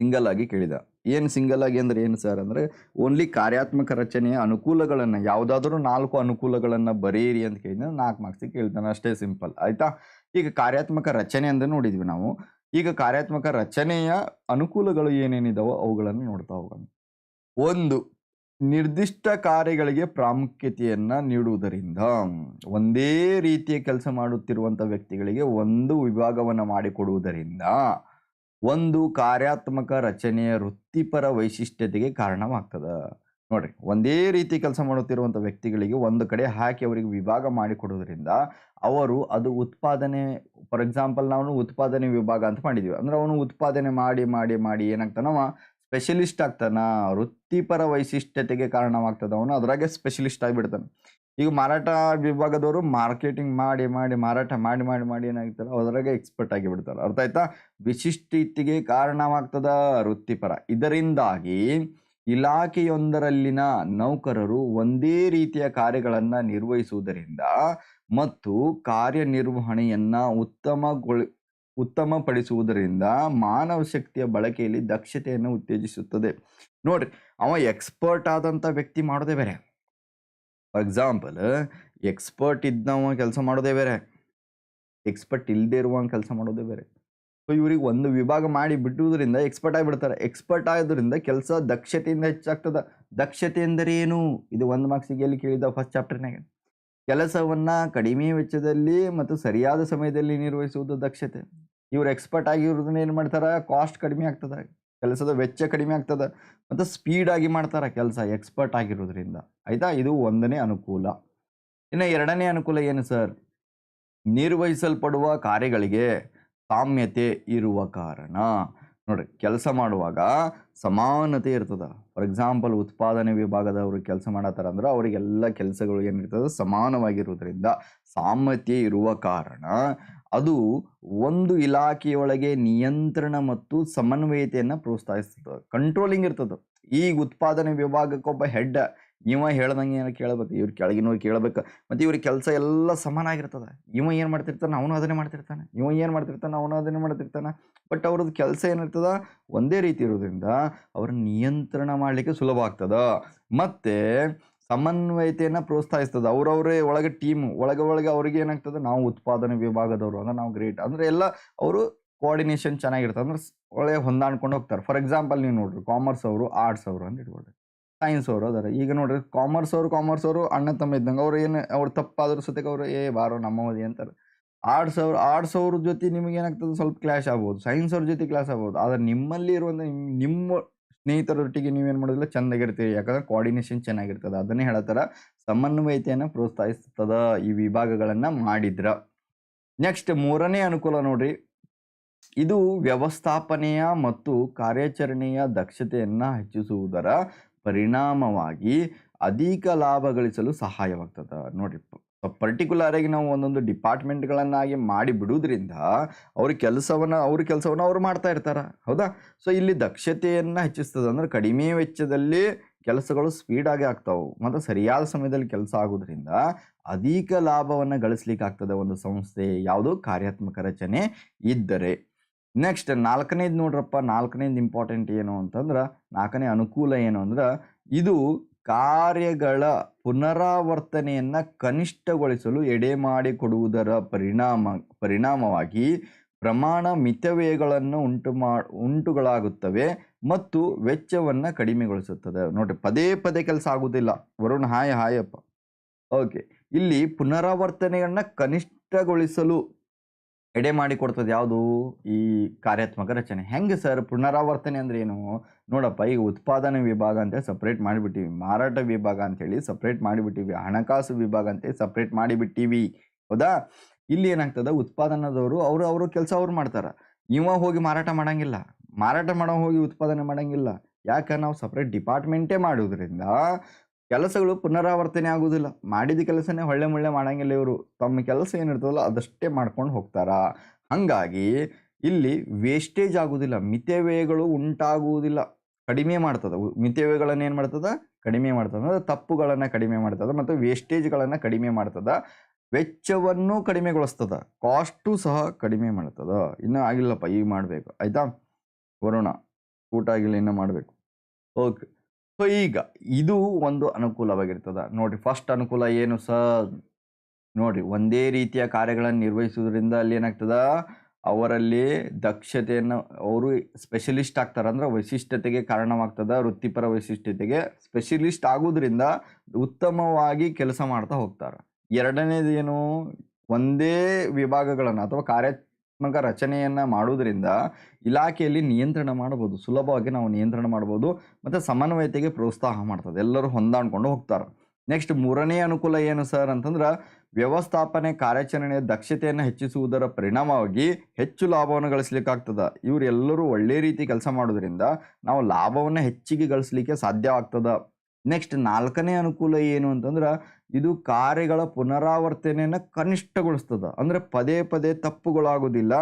ಸಿಂಗಲ್ ಆಗಿ ಕೇಳಿದ. ಏನು ಸಿಂಗಲ್ ಆಗಿ ಅಂದ್ರೆ ಏನು ಸರ್ ಅಂದರೆ ಓನ್ಲಿ ಕಾರ್ಯಾತ್ಮಕ ರಚನೆಯ ಅನುಕೂಲಗಳನ್ನು, ಯಾವುದಾದ್ರೂ ನಾಲ್ಕು ಅನುಕೂಲಗಳನ್ನು ಬರೀರಿ ಅಂತ ಕೇಳಿದ್ರೆ ನಾಲ್ಕು ಮಾರ್ಕ್ಸಿಗೆ ಕೇಳ್ತಾನೆ. ಅಷ್ಟೇ ಸಿಂಪಲ್ ಆಯ್ತಾ? ಈಗ ಕಾರ್ಯಾತ್ಮಕ ರಚನೆ ಅಂತ ನೋಡಿದ್ವಿ ನಾವು. ಈಗ ಕಾರ್ಯಾತ್ಮಕ ರಚನೆಯ ಅನುಕೂಲಗಳು ಏನೇನಿದಾವೋ ಅವುಗಳನ್ನು ನೋಡ್ತಾ ಹೋಗೋಣ. ಒಂದು, ನಿರ್ದಿಷ್ಟ ಕಾರ್ಯಗಳಿಗೆ ಪ್ರಾಮುಖ್ಯತೆಯನ್ನು ನೀಡುವುದರಿಂದ, ಒಂದೇ ರೀತಿಯ ಕೆಲಸ ಮಾಡುತ್ತಿರುವಂಥ ವ್ಯಕ್ತಿಗಳಿಗೆ ಒಂದು ವಿಭಾಗವನ್ನು ಮಾಡಿಕೊಡುವುದರಿಂದ ಒಂದು ಕಾರ್ಯಾತ್ಮಕ ರಚನೆಯ ವೃತ್ತಿಪರ ವೈಶಿಷ್ಟ್ಯತೆಗೆ ಕಾರಣವಾಗ್ತದೆ. ನೋಡ್ರಿ, ಒಂದೇ ರೀತಿ ಕೆಲಸ ಮಾಡುತ್ತಿರುವಂಥ ವ್ಯಕ್ತಿಗಳಿಗೆ ಒಂದು ಕಡೆ ಹಾಕಿ ಅವರಿಗೆ ವಿಭಾಗ ಮಾಡಿಕೊಡೋದ್ರಿಂದ ಅವರು ಅದು ಉತ್ಪಾದನೆ ಫಾರ್ ಎಕ್ಸಾಂಪಲ್ ನಾವು ಉತ್ಪಾದನೆ ವಿಭಾಗ ಅಂತ ಮಾಡಿದ್ದೀವಿ ಅಂದ್ರೆ ಅವನು ಉತ್ಪಾದನೆ ಮಾಡಿ ಮಾಡಿ ಮಾಡಿ ಏನಾಗ್ತಾನವ ಸ್ಪೆಷಲಿಸ್ಟ್ ಆಗ್ತಾನ. ವೃತ್ತಿಪರ ವೈಶಿಷ್ಟ್ಯತೆಗೆ ಕಾರಣವಾಗ್ತದೆ. ಅವನು ಅದ್ರಾಗೆ ಸ್ಪೆಷಲಿಸ್ಟ್ ಆಗಿಬಿಡ್ತಾನೆ. ಈಗ ಮಾರಾಟ ವಿಭಾಗದವರು ಮಾರ್ಕೆಟಿಂಗ್ ಮಾಡಿ ಮಾಡಿ, ಮಾರಾಟ ಮಾಡಿ ಮಾಡಿ ಮಾಡಿ ಏನಾಗ್ತಾರೆ ಅದರಾಗೆ ಎಕ್ಸ್ಪರ್ಟ್ ಆಗಿ ಬಿಡ್ತಾರೆ. ಅರ್ಥ ಆಯ್ತಾ? ವಿಶಿಷ್ಟತೆಗೆ ಕಾರಣವಾಗ್ತದ ವೃತ್ತಿಪರ. ಇದರಿಂದಾಗಿ ಇಲಾಖೆಯೊಂದರಲ್ಲಿನ ನೌಕರರು ಒಂದೇ ರೀತಿಯ ಕಾರ್ಯಗಳನ್ನು ನಿರ್ವಹಿಸುವುದರಿಂದ ಮತ್ತು ಕಾರ್ಯನಿರ್ವಹಣೆಯನ್ನು ಉತ್ತಮಗೊಳಿ, ಉತ್ತಮಪಡಿಸುವುದರಿಂದ ಮಾನವ ಶಕ್ತಿಯ ಬಳಕೆಯಲ್ಲಿ ದಕ್ಷತೆಯನ್ನು ಉತ್ತೇಜಿಸುತ್ತದೆ. ನೋಡ್ರಿ, ಅವ ಎಕ್ಸ್ಪರ್ಟ್ ಆದಂಥ ವ್ಯಕ್ತಿ ಮಾಡೋದೇ ಬೇರೆ. ಫಾರ್ ಎಕ್ಸಾಂಪಲ್ ಎಕ್ಸ್ಪರ್ಟ್ ಇದ್ದವ ಕೆಲಸ ಮಾಡೋದೇ ಬೇರೆ ಎಕ್ಸ್ಪರ್ಟ್ ಇಲ್ಲದೆ ಇರುವ ಕೆಲಸ ಮಾಡೋದೇ ಬೇರೆ. ಸೊ ಇವ್ರಿಗೆ ಒಂದು ವಿಭಾಗ ಮಾಡಿ ಬಿಡುವುದರಿಂದ ಎಕ್ಸ್ಪರ್ಟ್ ಆಗಿಬಿಡ್ತಾರೆ. ಎಕ್ಸ್ಪರ್ಟ್ ಆಗೋದ್ರಿಂದ ಕೆಲಸ ದಕ್ಷತೆಯಿಂದ ಹೆಚ್ಚಾಗ್ತದೆ. ದಕ್ಷತೆ ಎಂದರೆ ಏನು? ಇದು ಒಂದು ಮಾರ್ಕ್ಸಿಗೆ ಎಲ್ಲಿ ಕೇಳಿದ ಫಸ್ಟ್ ಚಾಪ್ಟರ್ನಾಗ ಕೆಲಸವನ್ನು ಕಡಿಮೆ ವೆಚ್ಚದಲ್ಲಿ ಮತ್ತು ಸರಿಯಾದ ಸಮಯದಲ್ಲಿ ನಿರ್ವಹಿಸುವುದು ದಕ್ಷತೆ. ಇವ್ರು ಎಕ್ಸ್ಪರ್ಟ್ ಆಗಿರೋದನ್ನ ಏನು ಮಾಡ್ತಾರೆ? ಕಾಸ್ಟ್ ಕಡಿಮೆ ಆಗ್ತದ. ಕೆಲಸದ ವೆಚ್ಚ ಕಡಿಮೆ ಆಗ್ತದೆ. ಮತ್ತು ಸ್ಪೀಡಾಗಿ ಮಾಡ್ತಾರೆ ಕೆಲಸ ಎಕ್ಸ್ಪರ್ಟ್ ಆಗಿರೋದ್ರಿಂದ. ಆಯಿತಾ? ಇದು ಒಂದನೇ ಅನುಕೂಲ. ಇನ್ನು ಎರಡನೇ ಅನುಕೂಲ ಏನು ಸರ್? ನಿರ್ವಹಿಸಲ್ಪಡುವ ಕಾರ್ಯಗಳಿಗೆ ಸಾಮ್ಯತೆ ಇರುವ ಕಾರಣ. ನೋಡಿ ಕೆಲಸ ಮಾಡುವಾಗ ಸಮಾನತೆ ಇರ್ತದೆ. ಫಾರ್ ಎಕ್ಸಾಂಪಲ್ ಉತ್ಪಾದನೆ ವಿಭಾಗದವರು ಕೆಲಸ ಮಾಡತ್ತಾರ ಅಂದ್ರೆ ಅವರಿಗೆಲ್ಲ ಕೆಲಸಗಳು ಏನಿರ್ತದೆ ಸಮಾನವಾಗಿರುವುದರಿಂದ ಸಾಮ್ಯತೆ ಇರುವ ಕಾರಣ ಅದು ಒಂದು ಇಲಾಖೆಯೊಳಗೆ ನಿಯಂತ್ರಣ ಮತ್ತು ಸಮನ್ವಯತೆಯನ್ನು ಪ್ರೋತ್ಸಾಹಿಸ್ತದೆ ಕಂಟ್ರೋಲಿಂಗ್ ಇರ್ತದೆ. ಈಗ ಉತ್ಪಾದನೆ ವಿಭಾಗಕ್ಕೊಬ್ಬ ಹೆಡ್ ಇವ ಹೇಳ್ದಂಗೆ ಏನೋ ಕೇಳಬೇಕು, ಇವ್ರ ಕೆಳಗಿನವ್ರು ಕೇಳಬೇಕು, ಮತ್ತು ಇವ್ರ ಕೆಲಸ ಎಲ್ಲ ಸಮಾನಾಗಿರ್ತದೆ. ಇವ ಏನು ಮಾಡ್ತಿರ್ತಾನೆ? ಅವನು ಅದನ್ನೇ ಮಾಡ್ತಿರ್ತಾನೆ. ಇವ ಏನು ಮಾಡ್ತಿರ್ತಾನೆ? ಅವನು ಅದನ್ನೇ ಮಾಡ್ತಿರ್ತಾನೆ. ಬಟ್ ಅವ್ರದ್ದು ಕೆಲಸ ಏನಿರ್ತದ? ಒಂದೇ ರೀತಿ ಇರೋದ್ರಿಂದ ಅವ್ರ ನಿಯಂತ್ರಣ ಮಾಡಲಿಕ್ಕೆ ಸುಲಭ ಆಗ್ತದ. ಮತ್ತು ಸಮನ್ವಯತೆಯನ್ನು ಪ್ರೋತ್ಸಾಹಿಸ್ತದೆ. ಅವರವರೇ ಒಳಗೆ ಟೀಮ್ ಒಳಗೆ ಒಳಗೆ ಅವ್ರಿಗೆ ಏನಾಗ್ತದೆ? ನಾವು ಉತ್ಪಾದನೆ ವಿಭಾಗದವರು ಅಂದ್ರೆ ನಾವು ಗ್ರೇಟ್ ಅಂದರೆ ಎಲ್ಲ ಅವರು ಕೋಆರ್ಡಿನೇಷನ್ ಚೆನ್ನಾಗಿರ್ತದೆ ಅಂದ್ರೆ ಒಳ್ಳೆ ಹೊಂದಾಣ್ಕೊಂಡು ಹೋಗ್ತಾರೆ. ಫಾರ್ ಎಕ್ಸಾಂಪಲ್ ನೀವು ನೋಡ್ರಿ ಕಾಮರ್ಸ್ ಅವರು ಆರ್ಟ್ಸ್ ಅವರು ಅಂತ ಇಟ್ಕೊಳ್ರಿ. ಸೈನ್ಸ್ ಅವರು ಅದಾರ. ಈಗ ನೋಡ್ರಿ ಕಾಮರ್ಸ್ ಅವರು ಕಾಮರ್ಸ್ ಅವರು ಅಣ್ಣ ತಮ್ಮ ಇದ್ದಂಗೆ ಅವ್ರು ಏನು, ಅವ್ರು ತಪ್ಪಾದ್ರ ಸೊತೆಗೆ ಅವರು, ಏ ಬಾರೋ ನಮ್ಮವದಿ ಅಂತಾರೆ. ಆರ್ಟ್ಸ್ ಅವ್ರು ಆರ್ಟ್ಸ್ ಅವ್ರ ಜೊತೆ ನಿಮಗೆ ಏನಾಗ್ತದೆ? ಸ್ವಲ್ಪ ಕ್ಲಾಶ್ ಆಗ್ಬೋದು. ಸೈನ್ಸ್ ಅವ್ರ ಜೊತೆ ಕ್ಲಾಶ್ ಆಗ್ಬೋದು. ಆದರೆ ನಿಮ್ಮಲ್ಲಿ ಇರುವಂಥ ನಿಮ್- ನಿಮ್ಮ ಸ್ನೇಹಿತರೊಟ್ಟಿಗೆ ನೀವೇನು ಮಾಡೋದಿಲ್ಲ ಚೆಂದಾಗಿರ್ತೀರಿ. ಯಾಕಂದ್ರೆ ಕೋಆರ್ಡಿನೇಷನ್ ಚೆನ್ನಾಗಿರ್ತದೆ. ಅದನ್ನೇ ಹೇಳತ್ತಾರ ಸಮನ್ವಯತೆಯನ್ನು ಪ್ರೋತ್ಸಾಹಿಸ್ತದ ಈ ವಿಭಾಗಗಳನ್ನು ಮಾಡಿದ್ರ. ನೆಕ್ಸ್ಟ್ ಮೂರನೇ ಅನುಕೂಲ ನೋಡ್ರಿ. ಇದು ವ್ಯವಸ್ಥಾಪನೆಯ ಮತ್ತು ಕಾರ್ಯಾಚರಣೆಯ ದಕ್ಷತೆಯನ್ನು ಹೆಚ್ಚಿಸುವುದರ ಪರಿಣಾಮವಾಗಿ ಅಧಿಕ ಲಾಭ ಗಳಿಸಲು ಸಹಾಯವಾಗ್ತದೆ. ನೋಡ್ರಿ. ಪರ್ಟಿಕ್ಯುಲರ್ ಆಗಿ ನಾವು ಒಂದೊಂದು ಡಿಪಾರ್ಟ್ಮೆಂಟ್ಗಳನ್ನಾಗಿ ಮಾಡಿ ಬಿಡುವುದರಿಂದ ಅವ್ರ ಕೆಲಸವನ್ನ ಅವ್ರ ಕೆಲಸವನ್ನ ಅವ್ರು ಮಾಡ್ತಾ ಇರ್ತಾರ. ಹೌದಾ? ಸೊ ಇಲ್ಲಿ ದಕ್ಷತೆಯನ್ನು ಹೆಚ್ಚಿಸ್ತದೆ. ಅಂದ್ರೆ ಕಡಿಮೆ ವೆಚ್ಚದಲ್ಲಿ ಕೆಲಸಗಳು ಸ್ಪೀಡಾಗಿ ಆಗ್ತಾವೆ. ಮತ್ತು ಸರಿಯಾದ ಸಮಯದಲ್ಲಿ ಕೆಲಸ ಆಗೋದ್ರಿಂದ ಅಧಿಕ ಲಾಭವನ್ನು ಗಳಿಸ್ಲಿಕ್ಕೆ ಆಗ್ತದೆ ಒಂದು ಸಂಸ್ಥೆ, ಯಾವುದು ಕಾರ್ಯಾತ್ಮಕ ರಚನೆ ಇದ್ದರೆ. ನೆಕ್ಸ್ಟ್ ನಾಲ್ಕನೇದು ನೋಡ್ರಪ್ಪ. ನಾಲ್ಕನೇದು ಇಂಪಾರ್ಟೆಂಟ್ ಏನು ಅಂತಂದ್ರೆ ನಾಲ್ಕನೇ ಅನುಕೂಲ ಏನು ಅಂದ್ರೆ ಇದು ಕಾರ್ಯಗಳ ಪುನರಾವರ್ತನೆಯನ್ನು ಕನಿಷ್ಠಗೊಳಿಸಲು ಎಡೆ ಮಾಡಿಕೊಡುವುದರ ಪರಿಣಾಮ, ಪರಿಣಾಮವಾಗಿ ಪ್ರಮಾಣ ಮಿತವ್ಯಯಗಳನ್ನು ಉಂಟು ಮಾ, ಉಂಟುಗಳಾಗುತ್ತವೆ ಮತ್ತು ವೆಚ್ಚವನ್ನು ಕಡಿಮೆಗೊಳಿಸುತ್ತದೆ. ನೋಡಿ ಪದೇ ಪದೇ ಕೆಲಸ ಆಗುವುದಿಲ್ಲ ವರುಣ್, ಹಾಯ್, ಹಾಯಪ್ಪ. ಓಕೆ ಇಲ್ಲಿ ಪುನರಾವರ್ತನೆಯನ್ನು ಕನಿಷ್ಠಗೊಳಿಸಲು ಎಡೆ ಮಾಡಿ ಕೊಡ್ತದೆ ಯಾವುದು? ಈ ಕಾರ್ಯಾತ್ಮಕ ರಚನೆ. ಹೆಂಗೆ ಸರ್ ಪುನರಾವರ್ತನೆ ಅಂದ್ರೆ ಏನು? ನೋಡಪ್ಪ, ಈಗ ಉತ್ಪಾದನೆ ವಿಭಾಗ ಅಂತ ಸಪ್ರೇಟ್ ಮಾಡಿಬಿಟ್ಟಿವಿ. ಮಾರಾಟ ವಿಭಾಗ ಅಂತೇಳಿ ಸಪ್ರೇಟ್ ಮಾಡಿಬಿಟ್ಟಿವಿ. ಹಣಕಾಸು ವಿಭಾಗ ಅಂತೇಳಿ ಸಪ್ರೇಟ್ ಮಾಡಿಬಿಟ್ಟಿವಿ. ಹೌದಾ? ಇಲ್ಲಿ ಏನಾಗ್ತದೆ? ಉತ್ಪಾದನದವರು ಅವರು ಅವರು ಕೆಲಸ ಅವ್ರು ಮಾಡ್ತಾರೆ. ಇವ ಹೋಗಿ ಮಾರಾಟ ಮಾಡಂಗಿಲ್ಲ. ಮಾರಾಟ ಮಾಡೋ ಹೋಗಿ ಉತ್ಪಾದನೆ ಮಾಡಂಗಿಲ್ಲ. ಯಾಕೆ? ನಾವು ಸಪ್ರೇಟ್ ಡಿಪಾರ್ಟ್ಮೆಂಟೇ ಮಾಡೋದ್ರಿಂದ ಕೆಲಸಗಳು ಪುನರಾವರ್ತನೆ ಆಗುವುದಿಲ್ಲ. ಮಾಡಿದ ಕೆಲಸನೇ ಹೊಳ್ಳೆ ಮುಳ್ಳೆ ಮಾಡಂಗಿಲ್ಲ ಇವರು. ತಮ್ಮ ಕೆಲಸ ಏನಿರ್ತದಲ್ಲ ಅದಷ್ಟೇ ಮಾಡ್ಕೊಂಡು ಹೋಗ್ತಾರ. ಹಾಗಾಗಿ ಇಲ್ಲಿ ವೇಸ್ಟೇಜ್ ಆಗುವುದಿಲ್ಲ. ಮಿತವ್ಯಯಗಳು ಉಂಟಾಗುವುದಿಲ್ಲ. ಕಡಿಮೆ ಮಾಡ್ತದ. ಮಿತೆ ಮಿತವ್ಯಯಗಳನ್ನು ಏನು ಮಾಡ್ತದೆ? ಕಡಿಮೆ ಮಾಡ್ತದೆ. ಅಂದರೆ ತಪ್ಪುಗಳನ್ನು ಕಡಿಮೆ ಮಾಡ್ತದ ಮತ್ತು ವೇಸ್ಟೇಜ್ಗಳನ್ನು ಕಡಿಮೆ ಮಾಡ್ತದೆ. ವೆಚ್ಚವನ್ನು ಕಡಿಮೆಗೊಳಿಸ್ತದ. ಕಾಸ್ಟು ಸಹ ಕಡಿಮೆ ಮಾಡ್ತದ. ಇನ್ನೂ ಆಗಿಲ್ಲಪ್ಪ, ಈಗ ಮಾಡಬೇಕು. ಆಯಿತಾ? ಬರೋಣ. ಊಟ ಆಗಿಲ್ಲ, ಇನ್ನೂ ಮಾಡಬೇಕು. ಓಕೆ ಸೊ ಈಗ ಇದು ಒಂದು ಅನುಕೂಲವಾಗಿರ್ತದೆ. ನೋಡಿ ಫಸ್ಟ್ ಅನುಕೂಲ ಏನು ಸರ್ ನೋಡಿ ಒಂದೇ ರೀತಿಯ ಕಾರ್ಯಗಳನ್ನು ನಿರ್ವಹಿಸುವುದರಿಂದ ಅಲ್ಲಿ ಏನಾಗ್ತದ? ಅವರಲ್ಲಿ ದಕ್ಷತೆಯನ್ನು, ಅವರು ಸ್ಪೆಷಲಿಸ್ಟ್ ಆಗ್ತಾರೆ. ಅಂದ್ರೆ ವೈಶಿಷ್ಟ್ಯತೆಗೆ ಕಾರಣವಾಗ್ತದೆ, ವೃತ್ತಿಪರ ವೈಶಿಷ್ಟ್ಯತೆಗೆ ಸ್ಪೆಷಲಿಸ್ಟ್ ಆಗೋದ್ರಿಂದ ಉತ್ತಮವಾಗಿ ಕೆಲಸ ಮಾಡ್ತಾ ಹೋಗ್ತಾರೆ. ಎರಡನೇದು ಏನು? ಒಂದೇ ವಿಭಾಗಗಳನ್ನು, ಅಥವಾ ಕಾರ್ಯಾತ್ಮಕ ರಚನೆಯನ್ನು ಮಾಡುವುದರಿಂದ ಇಲಾಖೆಯಲ್ಲಿ ನಿಯಂತ್ರಣ ಮಾಡ್ಬೋದು. ಸುಲಭವಾಗಿ ನಾವು ನಿಯಂತ್ರಣ ಮಾಡ್ಬೋದು. ಮತ್ತು ಸಮನ್ವಯತೆಗೆ ಪ್ರೋತ್ಸಾಹ ಮಾಡ್ತದೆ. ಎಲ್ಲರೂ ಹೊಂದಾಣ್ಕೊಂಡು ಹೋಗ್ತಾರೆ. ನೆಕ್ಸ್ಟ್ ಮೂರನೇ ಅನುಕೂಲ ಏನು ಸರ್ ಅಂತಂದ್ರೆ, ವ್ಯವಸ್ಥಾಪನೆ ಕಾರ್ಯಾಚರಣೆಯ ದಕ್ಷತೆಯನ್ನು ಹೆಚ್ಚಿಸುವುದರ ಪರಿಣಾಮವಾಗಿ ಹೆಚ್ಚು ಲಾಭವನ್ನು ಗಳಿಸ್ಲಿಕ್ಕಾಗ್ತದೆ. ಇವರೆಲ್ಲರೂ ಒಳ್ಳೆ ರೀತಿ ಕೆಲಸ ಮಾಡೋದ್ರಿಂದ ನಾವು ಲಾಭವನ್ನು ಹೆಚ್ಚಿಗೆ ಗಳಿಸ್ಲಿಕ್ಕೆ ಸಾಧ್ಯ ಆಗ್ತದ. ನೆಕ್ಸ್ಟ್ ನಾಲ್ಕನೇ ಅನುಕೂಲ ಏನು ಅಂತಂದ್ರೆ ಇದು ಕಾರ್ಯಗಳ ಪುನರಾವರ್ತನೆಯನ್ನು ಕನಿಷ್ಠಗೊಳಿಸ್ತದೆ. ಅಂದ್ರೆ ಪದೇ ಪದೇ ತಪ್ಪುಗಳಾಗೋದಿಲ್ಲ.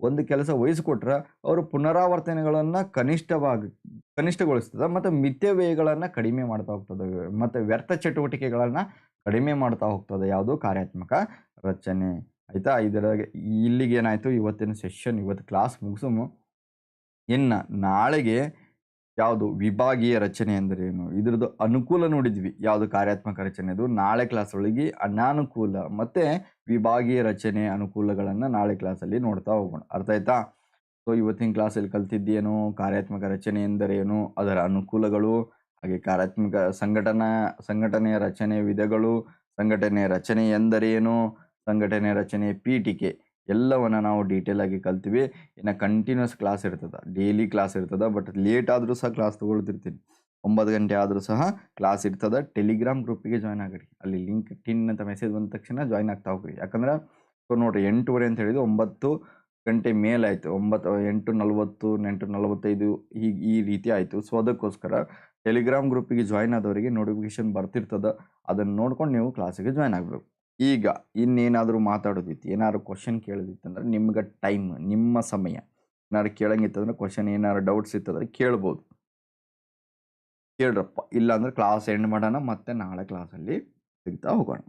ಒಂದು ಕೆಲಸ ವಹಿಸಿಕೊಟ್ರೆ ಅವರು ಪುನರಾವರ್ತನೆಗಳನ್ನು ಕನಿಷ್ಠವಾಗಿ, ಕನಿಷ್ಠಗೊಳಿಸ್ತದೆ ಮತ್ತು ಮಿಥ್ಯವ್ಯಯಗಳನ್ನು ಕಡಿಮೆ ಮಾಡ್ತಾ ಹೋಗ್ತದೆ. ಮತ್ತು ವ್ಯರ್ಥ ಚಟುವಟಿಕೆಗಳನ್ನು ಕಡಿಮೆ ಮಾಡ್ತಾ ಹೋಗ್ತದೆ ಯಾವುದು ಕಾರ್ಯಾತ್ಮಕ ರಚನೆ. ಆಯಿತಾ? ಇದರ ಇಲ್ಲಿಗೇನಾಯಿತು? ಇವತ್ತಿನ ಸೆಷನ್ ಇವತ್ತು ಕ್ಲಾಸ್ ಮುಗಿಸು ಇನ್ನು ನಾಳೆಗೆ ಯಾವುದು ವಿಭಾಗೀಯ ರಚನೆ ಅಂದರೆ ಏನು? ಇದ್ರದ್ದು ಅನುಕೂಲ ನೋಡಿದ್ವಿ. ಯಾವುದು ಕಾರ್ಯಾತ್ಮಕ ರಚನೆದು ನಾಳೆ ಕ್ಲಾಸ್ ಒಳಗೆ ಅನಾನುಕೂಲ. ಮತ್ತು ವಿಭಾಗೀಯ ರಚನೆ ಅನುಕೂಲಗಳನ್ನು ನಾಳೆ ಕ್ಲಾಸಲ್ಲಿ ನೋಡ್ತಾ ಹೋಗೋಣ. ಅರ್ಥ ಆಯ್ತಾ? ಸೊ ಇವತ್ತಿನ ಕ್ಲಾಸಲ್ಲಿ ಕಲ್ತಿದ್ದೇನು? ಕಾರ್ಯಾತ್ಮಕ ರಚನೆ ಎಂದರೇನು ಅದರ ಅನುಕೂಲಗಳು, ಹಾಗೆ ಕಾರ್ಯಾತ್ಮಕ ಸಂಘಟನಾ, ಸಂಘಟನೆಯ ರಚನೆ ವಿಧಗಳು, ಸಂಘಟನೆಯ ರಚನೆ ಎಂದರೇನು ಸಂಘಟನೆ ರಚನೆ ಪೀಠಿಕೆ. ಎಲ್ಲವನ್ನು ನಾವು ಡೀಟೇಲ್ ಆಗಿ ಕಲ್ತೀವಿ. ಇನ್ನು ಕಂಟಿನ್ಯೂಸ್ ಕ್ಲಾಸ್ ಇರ್ತದೆ. ಡೈಲಿ ಕ್ಲಾಸ್ ಇರ್ತದೆ. ಬಟ್ ಲೇಟ್ ಆದರೂ ಸಹ ಕ್ಲಾಸ್ ತೊಗೊಳ್ತಿರ್ತೀನಿ. ಒಂಬತ್ತು ಗಂಟೆ ಆದರೂ ಸಹ ಕ್ಲಾಸ್ ಇರ್ತದೆ. ಟೆಲಿಗ್ರಾಮ್ ಗ್ರೂಪಿಗೆ ಜಾಯ್ನ್ ಆಗಿರಿ. ಅಲ್ಲಿ ಲಿಂಕ್ ಟಿನ್ ಅಂತ ಮೆಸೇಜ್ ಬಂದ ತಕ್ಷಣ ಜಾಯ್ನ್ ಆಗ್ತಾ ಹೋಗ್ರಿ. ಯಾಕಂದ್ರೆ ಸೊ ನೋಡಿರಿ ಎಂಟೂವರೆ ಅಂತ ಹೇಳಿದ್ದು ಒಂಬತ್ತು ಗಂಟೆ ಮೇಲಾಯಿತು ಒಂಬತ್ತು, ಎಂಟು ನಲವತ್ತು, ಎಂಟು ನಲವತ್ತೈದು ಹೀಗೆ ಈ ರೀತಿ ಆಯಿತು. ಸೊ ಅದಕ್ಕೋಸ್ಕರ ಟೆಲಿಗ್ರಾಮ್ ಗ್ರೂಪಿಗೆ ಜಾಯ್ನ್ ಆದವರಿಗೆ ನೋಟಿಫಿಕೇಶನ್ ಬರ್ತಿರ್ತದೆ. ಅದನ್ನು ನೋಡ್ಕೊಂಡು ನೀವು ಕ್ಲಾಸಿಗೆ ಜಾಯ್ನ್ ಆಗಬೇಕು. ಈಗ ಇನ್ನೇನಾದರೂ ಮಾತಾಡೋದಿತ್ತು, ಏನಾದ್ರು ಕ್ವಶನ್ ಕೇಳೋದಿತ್ತಂದ್ರೆ ನಿಮ್ಗೆ ಟೈಮ್ ನಿಮ್ಮ ಸಮಯ. ಏನಾದ್ರು ಕೇಳಂಗಿತ್ತಂದ್ರೆ ಕ್ವಶನ್ ಏನಾದ್ರು ಡೌಟ್ಸ್ ಇತ್ತಂದ್ರೆ ಕೇಳ್ಬೋದು. ಕೇಳ್ರಪ್ಪ. ಇಲ್ಲಾಂದ್ರೆ ಕ್ಲಾಸ್ ಎಂಡ್ ಮಾಡೋಣ, ಮತ್ತೆ ನಾಳೆ ಕ್ಲಾಸಲ್ಲಿ ಸಿಗ್ತಾ ಹೋಗೋಣ.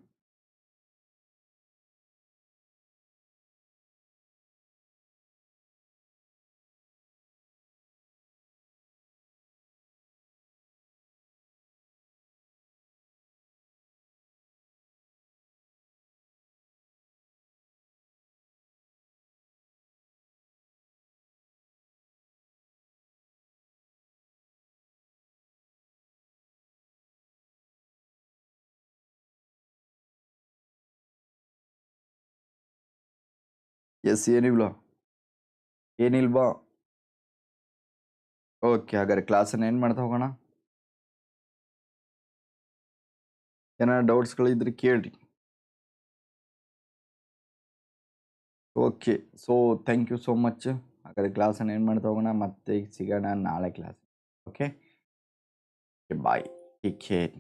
ಎಸ್ ಏನಿಲ್ಲ ಏನಿಲ್ವಾ ಓಕೆ ಹಾಗಾದ್ರೆ ಕ್ಲಾಸನ್ನು ಏನು ಮಾಡ್ತಾ ಹೋಗೋಣ ಏನಾರ ಡೌಟ್ಸ್ಗಳಿದ್ರೆ ಕೇಳ್ರಿ okay so thank you so much ಹಾಗಾದ್ರೆ ಕ್ಲಾಸನ್ನು ಏನು ಮಾಡ್ತಾ ಹೋಗೋಣ ಮತ್ತೆ ಸಿಗೋಣ ನಾಳೆ class okay bye take care